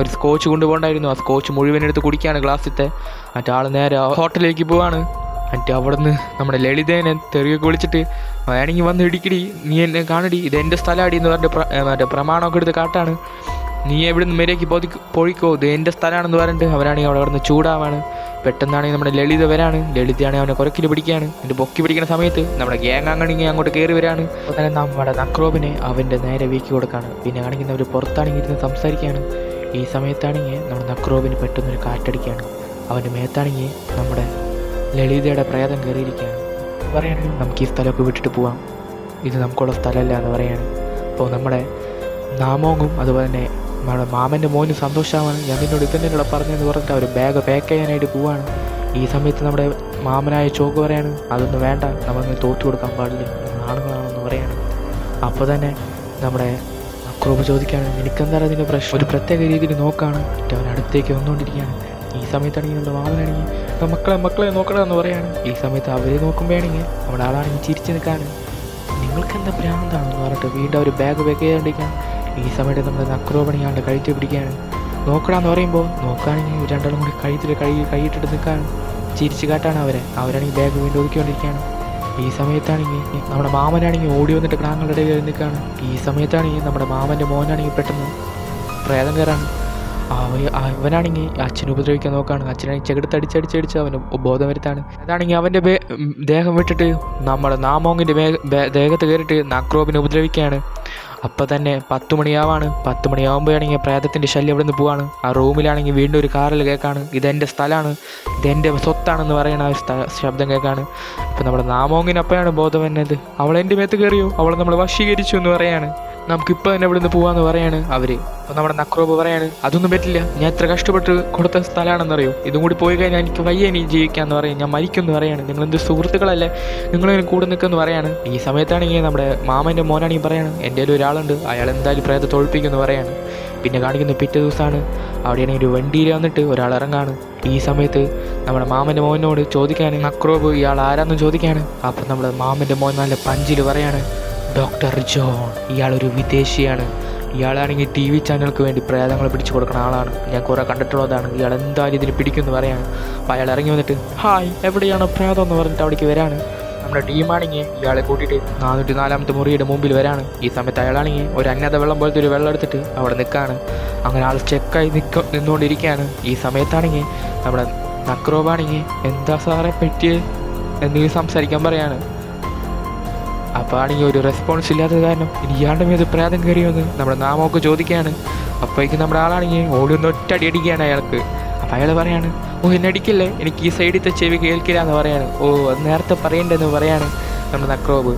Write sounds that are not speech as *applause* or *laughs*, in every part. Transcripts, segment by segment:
ഒരു സ്കോച്ച് കൊണ്ടുപോകണ്ടായിരുന്നു. ആ സ്കോച്ച് മുഴുവൻ എടുത്ത് കുടിക്കുകയാണ് ഗ്ലാസ്സിത്തെ മറ്റാൾ നേരെ ഹോട്ടലിലേക്ക് പോവാണ്. എന്നിട്ട് അവിടുന്ന് നമ്മുടെ ലളിതേനെ തെറിയൊക്കെ വിളിച്ചിട്ട് വേണമെങ്കിൽ വന്ന് ഇടിക്കടി നീ എന്നെ കാണടി ഇത് എന്റെ സ്ഥലമാടി എന്ന് പറഞ്ഞിട്ട് മറ്റേ പ്രമാണമൊക്കെ എടുത്ത് കാട്ടാണ്. നീ എവിടുന്ന് മേലേക്ക് പോതി പൊഴിക്കോ ഇത് എന്റെ സ്ഥലമാണെന്ന് പറഞ്ഞിട്ട് അവനാണെങ്കിൽ അവിടെ വന്ന് ചൂടാവാണ്. പെട്ടെന്നാണെങ്കിൽ നമ്മുടെ ലളിത വരാണ്. ലളിതയാണെങ്കിൽ അവനെ കുരക്കിൽ പിടിക്കുകയാണ് എന്നിട്ട് പൊക്കി പിടിക്കുന്ന സമയത്ത് നമ്മുടെ ഗ്യാങ് അങ്ങോട്ട് കയറി വരാണ്. അങ്ങനെ നമ്മുടെ നക്രോബിനെ അവന്റെ നേരെ വീക്കി കൊടുക്കാണ്. പിന്നെ ആണെങ്കിൽ അവർ പുറത്താണെങ്കിൽ ഇരുന്ന് സംസാരിക്കുകയാണ്. ഈ സമയത്താണെങ്കിൽ നമ്മുടെ നക്രോബിന് പെട്ടെന്നൊരു കാറ്റടിക്കുകയാണ്. അവന്റെ മേത്താണെങ്കിൽ നമ്മുടെ ലളിതയുടെ പ്രേതം കയറിയിരിക്കുകയാണ്. പറയുകയാണെങ്കിൽ നമുക്ക് ഈ സ്ഥലമൊക്കെ വിട്ടിട്ട് പോവാം. ഇത് നമുക്കുള്ള സ്ഥലമല്ല എന്ന് പറയാണ് അപ്പോൾ നമ്മുടെ നാമോങ്ങും അതുപോലെ തന്നെ നമ്മുടെ മാമന്റെ മോന് സന്തോഷമാണ് ഞാൻ നിന്നോട് ഇത് തന്നെയുള്ള പറഞ്ഞതെന്ന് പറഞ്ഞിട്ട് അവർ ബാഗ് പാക്ക് ചെയ്യാനായിട്ട് പോവാണ്. ഈ സമയത്ത് നമ്മുടെ മാമനായ ചോക്ക് പറയാണ് അതൊന്നും വേണ്ട നമ്മളൊന്നും തോറ്റു കൊടുക്കാൻ പാടില്ല. ആണുങ്ങളാണെന്ന് പറയാണ്. അപ്പോൾ തന്നെ നമ്മുടെ അക്രൂപ് ചോദിക്കാണ്. നിനക്കെന്താണ് അതിന്റെ പ്രശ്നം? ഒരു പ്രത്യേക രീതിയിൽ നോക്കാണ്. അവൻ അടുത്തേക്ക് വന്നുകൊണ്ടിരിക്കുകയാണ്. ഈ സമയത്താണെങ്കിൽ നമ്മുടെ മാമനാണെങ്കിൽ "ദാ മക്കളെ മക്കളെ നോക്കണമെന്ന് പറയാണ്. ഈ സമയത്ത് അവരെ നോക്കുമ്പോഴാണെങ്കിൽ അവിടെ ആളാണെങ്കിൽ ചിരിച്ചു നിൽക്കാണ് നിങ്ങൾക്ക് എന്താ ഭ്രാന്താണെന്ന് പറഞ്ഞിട്ട് വീണ്ടും അവർ ബാഗ് ചെയ്യാണ്ടിരിക്കുകയാണ് ഈ സമയത്ത് നമ്മുടെ നക്രോപണി ആളുടെ കഴുത്തിൽ പിടിക്കുകയാണ്. നോക്കണമെന്ന് പറയുമ്പോൾ നോക്കുകയാണെങ്കിൽ രണ്ടാളും കൂടി കഴുത്തിൽ കഴുകി കൈയിട്ടിട്ട് നിൽക്കുകയാണ് ചിരിച്ചു കാട്ടാണ് അവരെ. അവരാണെങ്കിൽ ബാഗ് വീണ്ടും ഒതുക്കിക്കൊണ്ടിരിക്കുകയാണ്. ഈ സമയത്താണെങ്കിൽ നമ്മുടെ മാമനാണെങ്കിൽ ഓടി വന്നിട്ട് ക്രാങ്ങളുടെ ഇടയിൽ നിൽക്കുകയാണ്. ഈ സമയത്താണെങ്കിൽ നമ്മുടെ മാമന്റെ മോനാണെങ്കിൽ പെട്ടെന്ന് പ്രേതം കയറാണ് അവ- അവനാണെങ്കിൽ അച്ഛനെ ഉപദ്രവിക്കാൻ നോക്കാണ്. അച്ഛനാണെങ്കിൽ ചെകിടത്തടിച്ചടിച്ചടിച്ച് അവന് ബോധം വരുത്താണ്. അതാണെങ്കിൽ അവന്റെ ദേഹം വിട്ടിട്ട് നമ്മുടെ നാമോങ്ങിന്റെ ദേഹത്ത് കയറിയിട്ട് നക്രോബിനെ ഉപദ്രവിക്കുകയാണ്. അപ്പോൾ തന്നെ പത്ത് മണിയാവാണ്. പത്ത് മണിയാവുമ്പോഴാണെങ്കിൽ പ്രേതത്തിന്റെ ശല്യം ഇവിടെ നിന്ന് പോവാണ്. ആ റൂമിലാണെങ്കിൽ വീണ്ടും ഒരു കാറിൽ കേൾക്കാണ്. ഇതെന്റെ സ്ഥലമാണ് ഇതെന്റെ സ്വത്താണെന്ന് പറയുന്ന ആ ശബ്ദം കേൾക്കാണ്. അപ്പോൾ നമ്മുടെ നാമോങ്ങിനപ്പോഴാണ് ബോധം വന്നത്. അവൾ എന്റെ മേത്ത് കയറിയോ? അവൾ നമ്മൾ വശീകരിച്ചു എന്ന് പറയാണ്. നമുക്കിപ്പോൾ തന്നെ ഇവിടെ നിന്ന് പോവാന്ന് പറയാണ് അവർ. അപ്പോൾ നമ്മുടെ നക്രോബ് പറയാണ് അതൊന്നും പറ്റില്ല. ഞാൻ എത്ര കഷ്ടപ്പെട്ട് കൊടുത്ത സ്ഥലമാണെന്നറിയോ? ഇതും കൂടി പോയി കഴിഞ്ഞാൽ എനിക്ക് വയ്യ ഇനി ജീവിക്കാന്ന് പറയും. ഞാൻ മരിക്കുമെന്ന് പറയാണ്. നിങ്ങൾ എന്ത് സുഹൃത്തുക്കളല്ലേ? നിങ്ങളിങ്ങനെ കൂടെ നിൽക്കുമെന്ന് പറയാണ്. ഈ സമയത്താണെങ്കിൽ നമ്മുടെ മാമന്റെ മോനാണെങ്കിൽ പറയാണ് എന്റെ ഒരാളുണ്ട്. അയാൾ എന്തായാലും പ്രേതത്തെ ഒഴിപ്പിക്കുമെന്ന് പറയാണ്. പിന്നെ കാണിക്കുന്ന പിറ്റേ ദിവസമാണ് അവിടെയാണെങ്കിൽ ഒരു വണ്ടിയിൽ വന്നിട്ട് ഒരാൾ ഇറങ്ങാണ്. ഈ സമയത്ത് നമ്മുടെ മാമന്റെ മോനോട് ചോദിക്കാൻ നക്രോബ് ഇയാൾ ആരാന്ന് ചോദിക്കാണ്? അപ്പോൾ നമ്മുടെ മാമന്റെ മോൻ നല്ല പഞ്ചിൽ പറയാണ് ഡോക്ടർ ജോൺ ഇയാളൊരു വിദേശിയാണ്. ഇയാളാണെങ്കിൽ ടി വി ചാനലുകൾക്ക് വേണ്ടി പ്രേതങ്ങൾ പിടിച്ചു കൊടുക്കുന്ന ആളാണ്. ഞാൻ കുറേ കണ്ടിട്ടുള്ളതാണ്. ഇയാൾ എന്തായാലും ഇതിന് പിടിക്കുമെന്ന് പറയാണ് അപ്പോൾ അയാൾ ഇറങ്ങി വന്നിട്ട് ഹായ് എവിടെയാണ് പ്രേതം എന്ന് പറഞ്ഞിട്ട് അവിടേക്ക് വരാണ്. നമ്മുടെ ടീമാണെങ്കിൽ ഇയാളെ കൂട്ടിയിട്ട് നാനൂറ്റി നാലാമത്തെ മുറിയുടെ മുമ്പിൽ വരാണ്. ഈ സമയത്ത് അയാളാണെങ്കിൽ ഒരു അന്നത വെള്ളം പോലത്തെ ഒരു വെള്ളം എടുത്തിട്ട് അവിടെ നിൽക്കുകയാണ് അങ്ങനെ ആൾ ചെക്കായി നിൽക്ക നിന്നുകൊണ്ടിരിക്കുകയാണ്. ഈ സമയത്താണെങ്കിൽ നമ്മുടെ നക്രോബാണെങ്കിൽ എന്താ സാറെ പറ്റിയത് എന്തെങ്കിലും സംസാരിക്കാൻ പറയാണ്. അപ്പോൾ ആണെങ്കിൽ ഒരു റെസ്പോൺസ് ഇല്ലാത്തത് കാരണം ഇയാളുടെ മേത് പ്രേതം കയറിയോന്ന് നമ്മുടെ നാമമൊക്കെ ചോദിക്കുകയാണ്. അപ്പോഴേക്കും നമ്മുടെ ആളാണെങ്കിൽ ഓടി ഒന്ന് ഒറ്റ അടി അടിക്കുകയാണ് അയാൾക്ക്. അപ്പം അയാൾ പറയാണ് ഓ എന്നെ അടിക്കില്ലേ? എനിക്ക് ഈ സൈഡിലത്തെ ചെവി കേൾക്കില്ല എന്ന് പറയാണ്. ഓ അത് നേരത്തെ പറയണ്ടെന്ന് പറയാണ് നമ്മുടെ നക്രോബ്.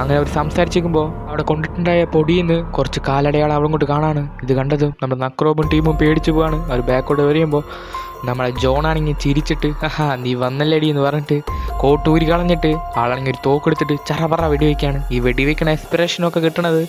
അങ്ങനെ അവർ സംസാരിച്ചിരിക്കുമ്പോൾ അവിടെ കൊണ്ടിട്ടുണ്ടായ പൊടിയിൽ നിന്ന് കുറച്ച് കാലടയാളം അവിടെ കൊണ്ട് കാണാണ്. ഇത് കണ്ടതും നമ്മുടെ നക്രോബും ടീമും പേടിച്ചു പോവാണ്. അവർ ബാക്കോട്ട് വരുമ്പോൾ നമ്മളെ ജോണാണെങ്കിൽ ചിരിച്ചിട്ട് ആഹാ നീ വന്നല്ലേടി എന്ന് പറഞ്ഞിട്ട് കോട്ട് ഊരി കളഞ്ഞിട്ട് ആളാണെങ്കിൽ ഒരു തോക്കെടുത്തിട്ട് ചറപറ വെടിവെക്കാണ്. ഈ വെടിവെക്കണ എക്സ്പിറേഷനൊക്കെ കിട്ടണത്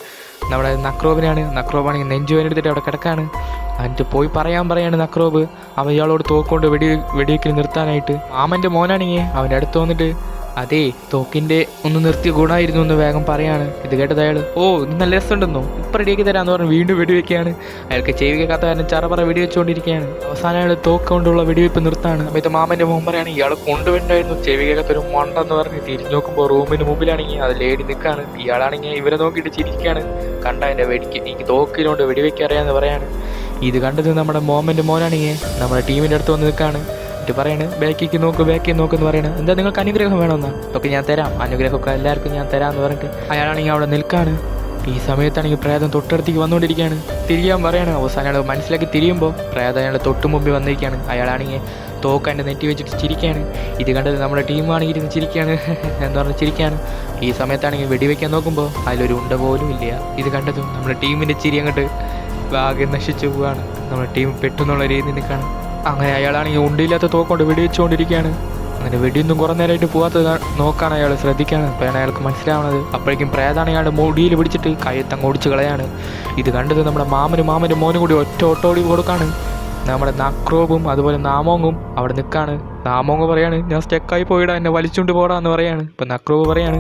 നമ്മുടെ നക്രോബിനാണ് നക്രോബാണെങ്കിൽ നെഞ്ചുവേനെടുത്തിട്ട് അവിടെ കിടക്കാണ്. എന്നിട്ട് പോയി പറയാൻ പറയാണ് നക്രോബ്. അവൻ ഇയാളോട് തോക്കൊണ്ട് വെടി വെടിവെക്കൽ നിർത്താനായിട്ട്. മാമന്റെ മോനാണെങ്കിൽ അവന്റെ അടുത്ത് വന്നിട്ട് അതേ തോക്കിന്റെ ഒന്ന് നിർത്തിയ ഗുണമായിരുന്നു എന്ന് വേഗം പറയാണ്. ഇത് കേട്ടത് അയാൾ ഓ ഇത് നല്ല രസമുണ്ടെന്നോ? ഇപ്പം റെഡിയാക്കി തരാമെന്ന് പറഞ്ഞ് വീണ്ടും വെടിവെക്കുകയാണ്. അയാൾക്ക് ചെവി കേൾക്കാത്ത കാരണം ചറപറ വെടിവെച്ചുകൊണ്ടിരിക്കുകയാണ്. അവസാനം അയാൾ തോക്ക് കൊണ്ടുള്ള വെടിവെപ്പ് നിർത്താണ്. സമയത്ത് മാമന്റെ മോൻ പറയാണ് ഇയാൾ കൊണ്ടുവരണ്ടായിരുന്നു. ചെവി കേൾക്കാത്ത ഒരു മണ്ടെന്ന് പറഞ്ഞ് തിരിഞ്ഞു നോക്കുമ്പോൾ റൂമിന് മുമ്പിലാണെങ്കിൽ അത് ലേഡി നിൽക്കാണ്. ഇയാളാണെങ്കിൽ ഇവരെ നോക്കിയിട്ട് ചിരിക്കുകയാണ്. കണ്ട എന്റെ വെടിക്ക് എനിക്ക് തോക്കിലോണ്ട് വെടിവെക്കറിയാന്ന് പറയാണ്. ഇത് കണ്ടത് നമ്മുടെ മോമന്റെ മോനാണെങ്കിൽ നമ്മുടെ ടീമിന്റെ അടുത്ത് വന്ന് നിൽക്കാണ്. എന്നിട്ട് പറയണ്. ബാക്കിക്ക് നോക്ക് ബാക്കിൽ നോക്കെന്ന് പറയണത് എന്താ നിങ്ങൾക്ക് അനുഗ്രഹം വേണമെന്നാ? ഒക്കെ ഞാൻ തരാം. അനുഗ്രഹമൊക്കെ എല്ലാവർക്കും ഞാൻ തരാമെന്ന് പറഞ്ഞിട്ട് അയാളാണെങ്കിൽ അവിടെ നിൽക്കാണ്. ഈ സമയത്താണെങ്കിൽ പ്രേതം തൊട്ടടുത്തേക്ക് വന്നുകൊണ്ടിരിക്കുകയാണ്. തിരിയാൻ പറയാണ്. അവസാനം അയാൾ മനസ്സിലാക്കി തിരിയുമ്പോൾ പ്രേതം അയാൾ തൊട്ട് മുമ്പിൽ വന്നിരിക്കുകയാണ്. അയാളാണെങ്കിൽ തോക്കാന്റെ നെറ്റി വെച്ചിട്ട് ചിരിക്കുകയാണ്. ഇത് കണ്ടത് നമ്മുടെ ടീമാണെങ്കിൽ ഇരുന്ന് ചിരിക്കുകയാണ്. *laughs* എന്ന് പറഞ്ഞ് ചിരിക്കുകയാണ്. ഈ സമയത്താണെങ്കിൽ വെടിവെക്കാൻ നോക്കുമ്പോൾ അതിലൊരു ഉണ്ട പോലും ഇല്ല. ഇത് കണ്ടതും നമ്മുടെ ടീമിന്റെ ചിരി അങ്ങോട്ട് ആകെ നശിച്ചു പോവുകയാണ് നമ്മുടെ ടീം പെട്ടെന്നുള്ള രീതിയിൽ നിൽക്കുകയാണ്. അങ്ങനെ അയാളാണെങ്കിൽ ഉണ്ടില്ലാത്ത തോക്കൊണ്ട് വെടിവെച്ചുകൊണ്ടിരിക്കുകയാണ്. അങ്ങനെ വെടിയൊന്നും കുറേ നേരമായിട്ട് പോകാത്തത് നോക്കാണ് അയാൾ ശ്രദ്ധിക്കുകയാണ് അപ്പോഴാണ് അയാൾക്ക് മനസ്സിലാവുന്നത്. അപ്പോഴേക്കും പ്രേതാണ് അയാളുടെ മുടിയിൽ പിടിച്ചിട്ട് കയ്യത്തങ്ങ് ഓടിച്ച് കളയാണ്. ഇത് കണ്ടത് നമ്മുടെ മാമനും മാമന്റെ മോനും കൂടി ഒറ്റ ഓട്ടോടി കൊടുക്കാണ്. നമ്മുടെ നക്രോബും അതുപോലെ നാമോങ്ങും അവിടെ നിൽക്കാണ്. നാമോങ്ങ് പറയാണ് ഞാൻ സ്റ്റെക്കായി പോയിടാ എന്നെ വലിച്ചുകൊണ്ട് പോടാ എന്ന് പറയാണ്. ഇപ്പം നക്രോബ് പറയാണ്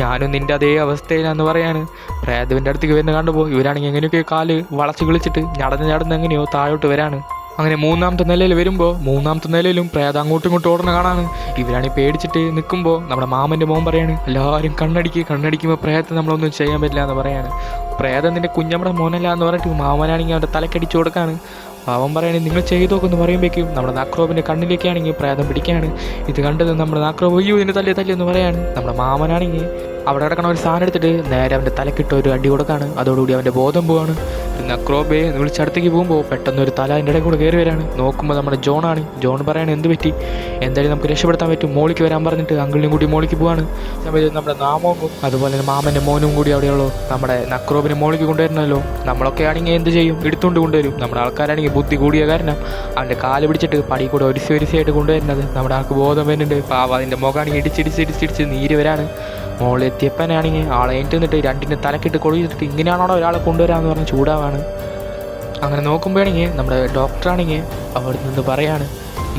ഞാനും നിന്റെ അതേ അവസ്ഥയിലാന്ന് പറയാണ്. പ്രേതവിന്റെ അടുത്തേക്ക് വരുന്ന കണ്ടുപോ ഇവരാണെങ്കിൽ എങ്ങനെയൊക്കെ കാൽ വളച്ച് കിളിച്ചിട്ട് നടന്ന് നടന്ന് എങ്ങനെയോ താഴോട്ട് വരാണ്. അങ്ങനെ മൂന്നാമത്തെ നിലയിൽ വരുമ്പോൾ മൂന്നാമത്തെ നിലയിലും പ്രേതം അങ്ങോട്ടും ഇങ്ങോട്ടും ഓടണ കാണാണ്. ഇവരാണ് പേടിച്ചിട്ട് നിൽക്കുമ്പോൾ നമ്മുടെ മാമന്റെ മോൻ പറയാണ് എല്ലാവരും കണ്ണടിക്ക് കണ്ണടിക്കുമ്പോൾ പ്രേതത്തെ നമ്മളൊന്നും ചെയ്യാൻ പറ്റില്ല എന്ന് പറയാണ്. പ്രേതം നിന്റെ കുഞ്ഞമ്മടെ മോനല്ല എന്ന് പറഞ്ഞിട്ട് മാമനാണെങ്കിൽ അവന്റെ തലക്കടിച്ചു കൊടുക്കാണ്. അവൻ പറയുകയാണെങ്കിൽ നിങ്ങൾ ചെയ്തു നോക്കുമെന്ന് പറയുമ്പോഴേക്കും നമ്മുടെ നാക്രോബിന്റെ കണ്ണിലേക്കാണെങ്കിൽ പ്രേതം പിടിക്കുകയാണ് ഇത് കണ്ടത് നമ്മുടെ നാക്രോബ് അയ്യോ ഇതിന്റെ തല്ലേ തല്ലേ എന്ന് പറയാണ്. നമ്മുടെ മാമനാണെങ്കിൽ അവിടെ കിടക്കണ ഒരു സാധനം എടുത്തിട്ട് നേരെ അവന്റെ തലക്കിട്ട ഒരു അടി കൊടുക്കാണ്. അതോടുകൂടി അവന്റെ ബോധം പോവാണ്. നക്രോബെ വിളിച്ചടുത്തേക്ക് പോകുമ്പോൾ പെട്ടെന്ന് ഒരു തല അതിന്റെ ഇടയിൽ കൂടെ കയറി വരാണ്. നോക്കുമ്പോൾ നമ്മുടെ ജോണാണ് ജോൺ പറയാണ് എന്ത് പറ്റി? എന്തായാലും നമുക്ക് രക്ഷപ്പെടുത്താൻ പറ്റും. മോളിക്ക് വരാൻ പറഞ്ഞിട്ട് അങ്കിളിനും കൂടി മോളിക്ക് പോവാണ്. സമയത്ത് നമ്മുടെ നാമവും അതുപോലെ തന്നെ മാമന്റെ മോനും കൂടി അവിടെയുള്ളൂ. നമ്മുടെ നക്രോബിനെ മോളിക്ക് കൊണ്ടുവരണമല്ലോ നമ്മളൊക്കെ ആണെങ്കിൽ എന്ത് ചെയ്യും? എടുത്തുകൊണ്ട് കൊണ്ടുവരും. നമ്മുടെ ആൾക്കാരാണെങ്കിൽ ബുദ്ധി കൂടിയ കാരണം അവന്റെ കാൽ പിടിച്ചിട്ട് പടി കൂടെ ഒരിസി ഒരിസയായിട്ട് കൊണ്ടുവരുന്നത്. നമ്മുടെ ആൾക്ക് ബോധം വരുന്നുണ്ട്. പാവ അതിന്റെ മുഖമാണെങ്കിൽ ഇടിച്ചിടിച്ചിടിച്ചിടിച്ച് നീര് വരാണ്. മോളിൽ എത്തിയപ്പനാണെങ്കിൽ ആളെ എന്റെ നിന്നിട്ട് രണ്ടിന്റെ തലക്കിട്ട് കൊള്ളിച്ചിട്ട് ഇങ്ങനെയാണോ ഒരാളെ കൊണ്ടുവരാമെന്ന് പറഞ്ഞ് ചൂടാവാണ്. അങ്ങനെ നോക്കുമ്പോഴാണെങ്കിൽ നമ്മുടെ ഡോക്ടറാണെങ്കിൽ അവിടെ നിന്ന് പറയാണ്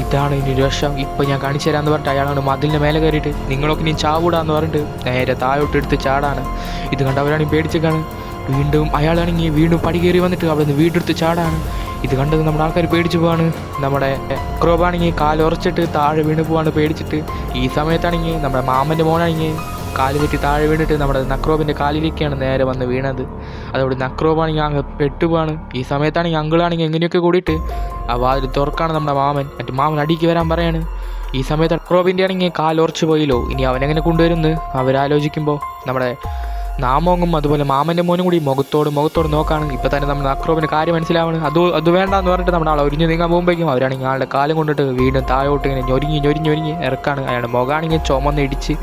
ഇതാണ് ഇനി രക്ഷം ഇപ്പം ഞാൻ കാണിച്ചു തരാമെന്ന് പറഞ്ഞിട്ട് അയാളാണ് മതിലിന്റെ മേലെ കയറിയിട്ട് നിങ്ങളൊക്കെ ഇനി ചാവൂടാന്ന് പറഞ്ഞിട്ട് നേരെ താഴോട്ട് എടുത്ത് ചാടാണ്. ഇത് കണ്ട് അവരാണെങ്കിൽ പേടിച്ചേക്കാണ് വീണ്ടും അയാളാണെങ്കിൽ വീണ്ടും പടി കയറി വന്നിട്ട് അവിടെ നിന്ന് വീടെടുത്ത് ചാടാണ്. ഇത് കണ്ടത് നമ്മുടെ ആൾക്കാർ പേടിച്ചു പോവാണ്. നമ്മുടെ ക്രോബാണെങ്കിൽ കാലുറച്ചിട്ട് താഴെ വീണ് പോവാണ് പേടിച്ചിട്ട്. ഈ സമയത്താണെങ്കിൽ നമ്മുടെ മാമന്റെ മോനാണെങ്കിൽ കാൽ തെറ്റി താഴെ വീണിട്ട് നമ്മുടെ നക്രോബിന്റെ കാലിലേക്കാണ് നേരെ വന്ന് വീണത്. അതോടെ നക്രോബാണെങ്കിൽ അങ്ങ് പെട്ടുപോവാണ്. ഈ സമയത്താണെങ്കിൽ അങ്കിളാണെങ്കിൽ എങ്ങനെയൊക്കെ കൂടിയിട്ട് ആ വാതിൽ തുറക്കാണ് നമ്മുടെ മാമൻ. മറ്റു മാമൻ അടിക്ക് വരാൻ പറയാണ്. ഈ സമയത്ത് നക്രോബിന്റെ ആണെങ്കിൽ കാലോർച്ച് പോയില്ലോ. ഇനി അവനെങ്ങനെ കൊണ്ടുവരുമെന്ന് അവരാലോചിക്കുമ്പോൾ നമ്മുടെ നാമോങ്ങും അതുപോലെ മാമന്റെ മോനും കൂടി മുഖത്തോട് മുഖത്തോട് നോക്കുകയാണെങ്കിൽ ഇപ്പം തന്നെ നമ്മുടെ അക്രോബിന് കാര്യം മനസ്സിലാവണം. അത് അത് വേണ്ടെന്ന് പറഞ്ഞിട്ട് നമ്മുടെ ആൾ ഒരിഞ്ഞ് നീങ്ങാൻ പോകുമ്പോഴേക്കും അവരാണെങ്കിൽ ആളുടെ കാലം കൊണ്ടിട്ട് വീണ്ടും താഴോട്ട് ഇങ്ങനെ ഞൊരിഞ്ഞ് ഞൊരിഞ്ഞ് ഞൊരിഞ്ഞ് ഇറക്കാണ്. അയാളുടെ മുഖമാണെങ്കിൽ ചുമന്ന് ഇടിച്ച്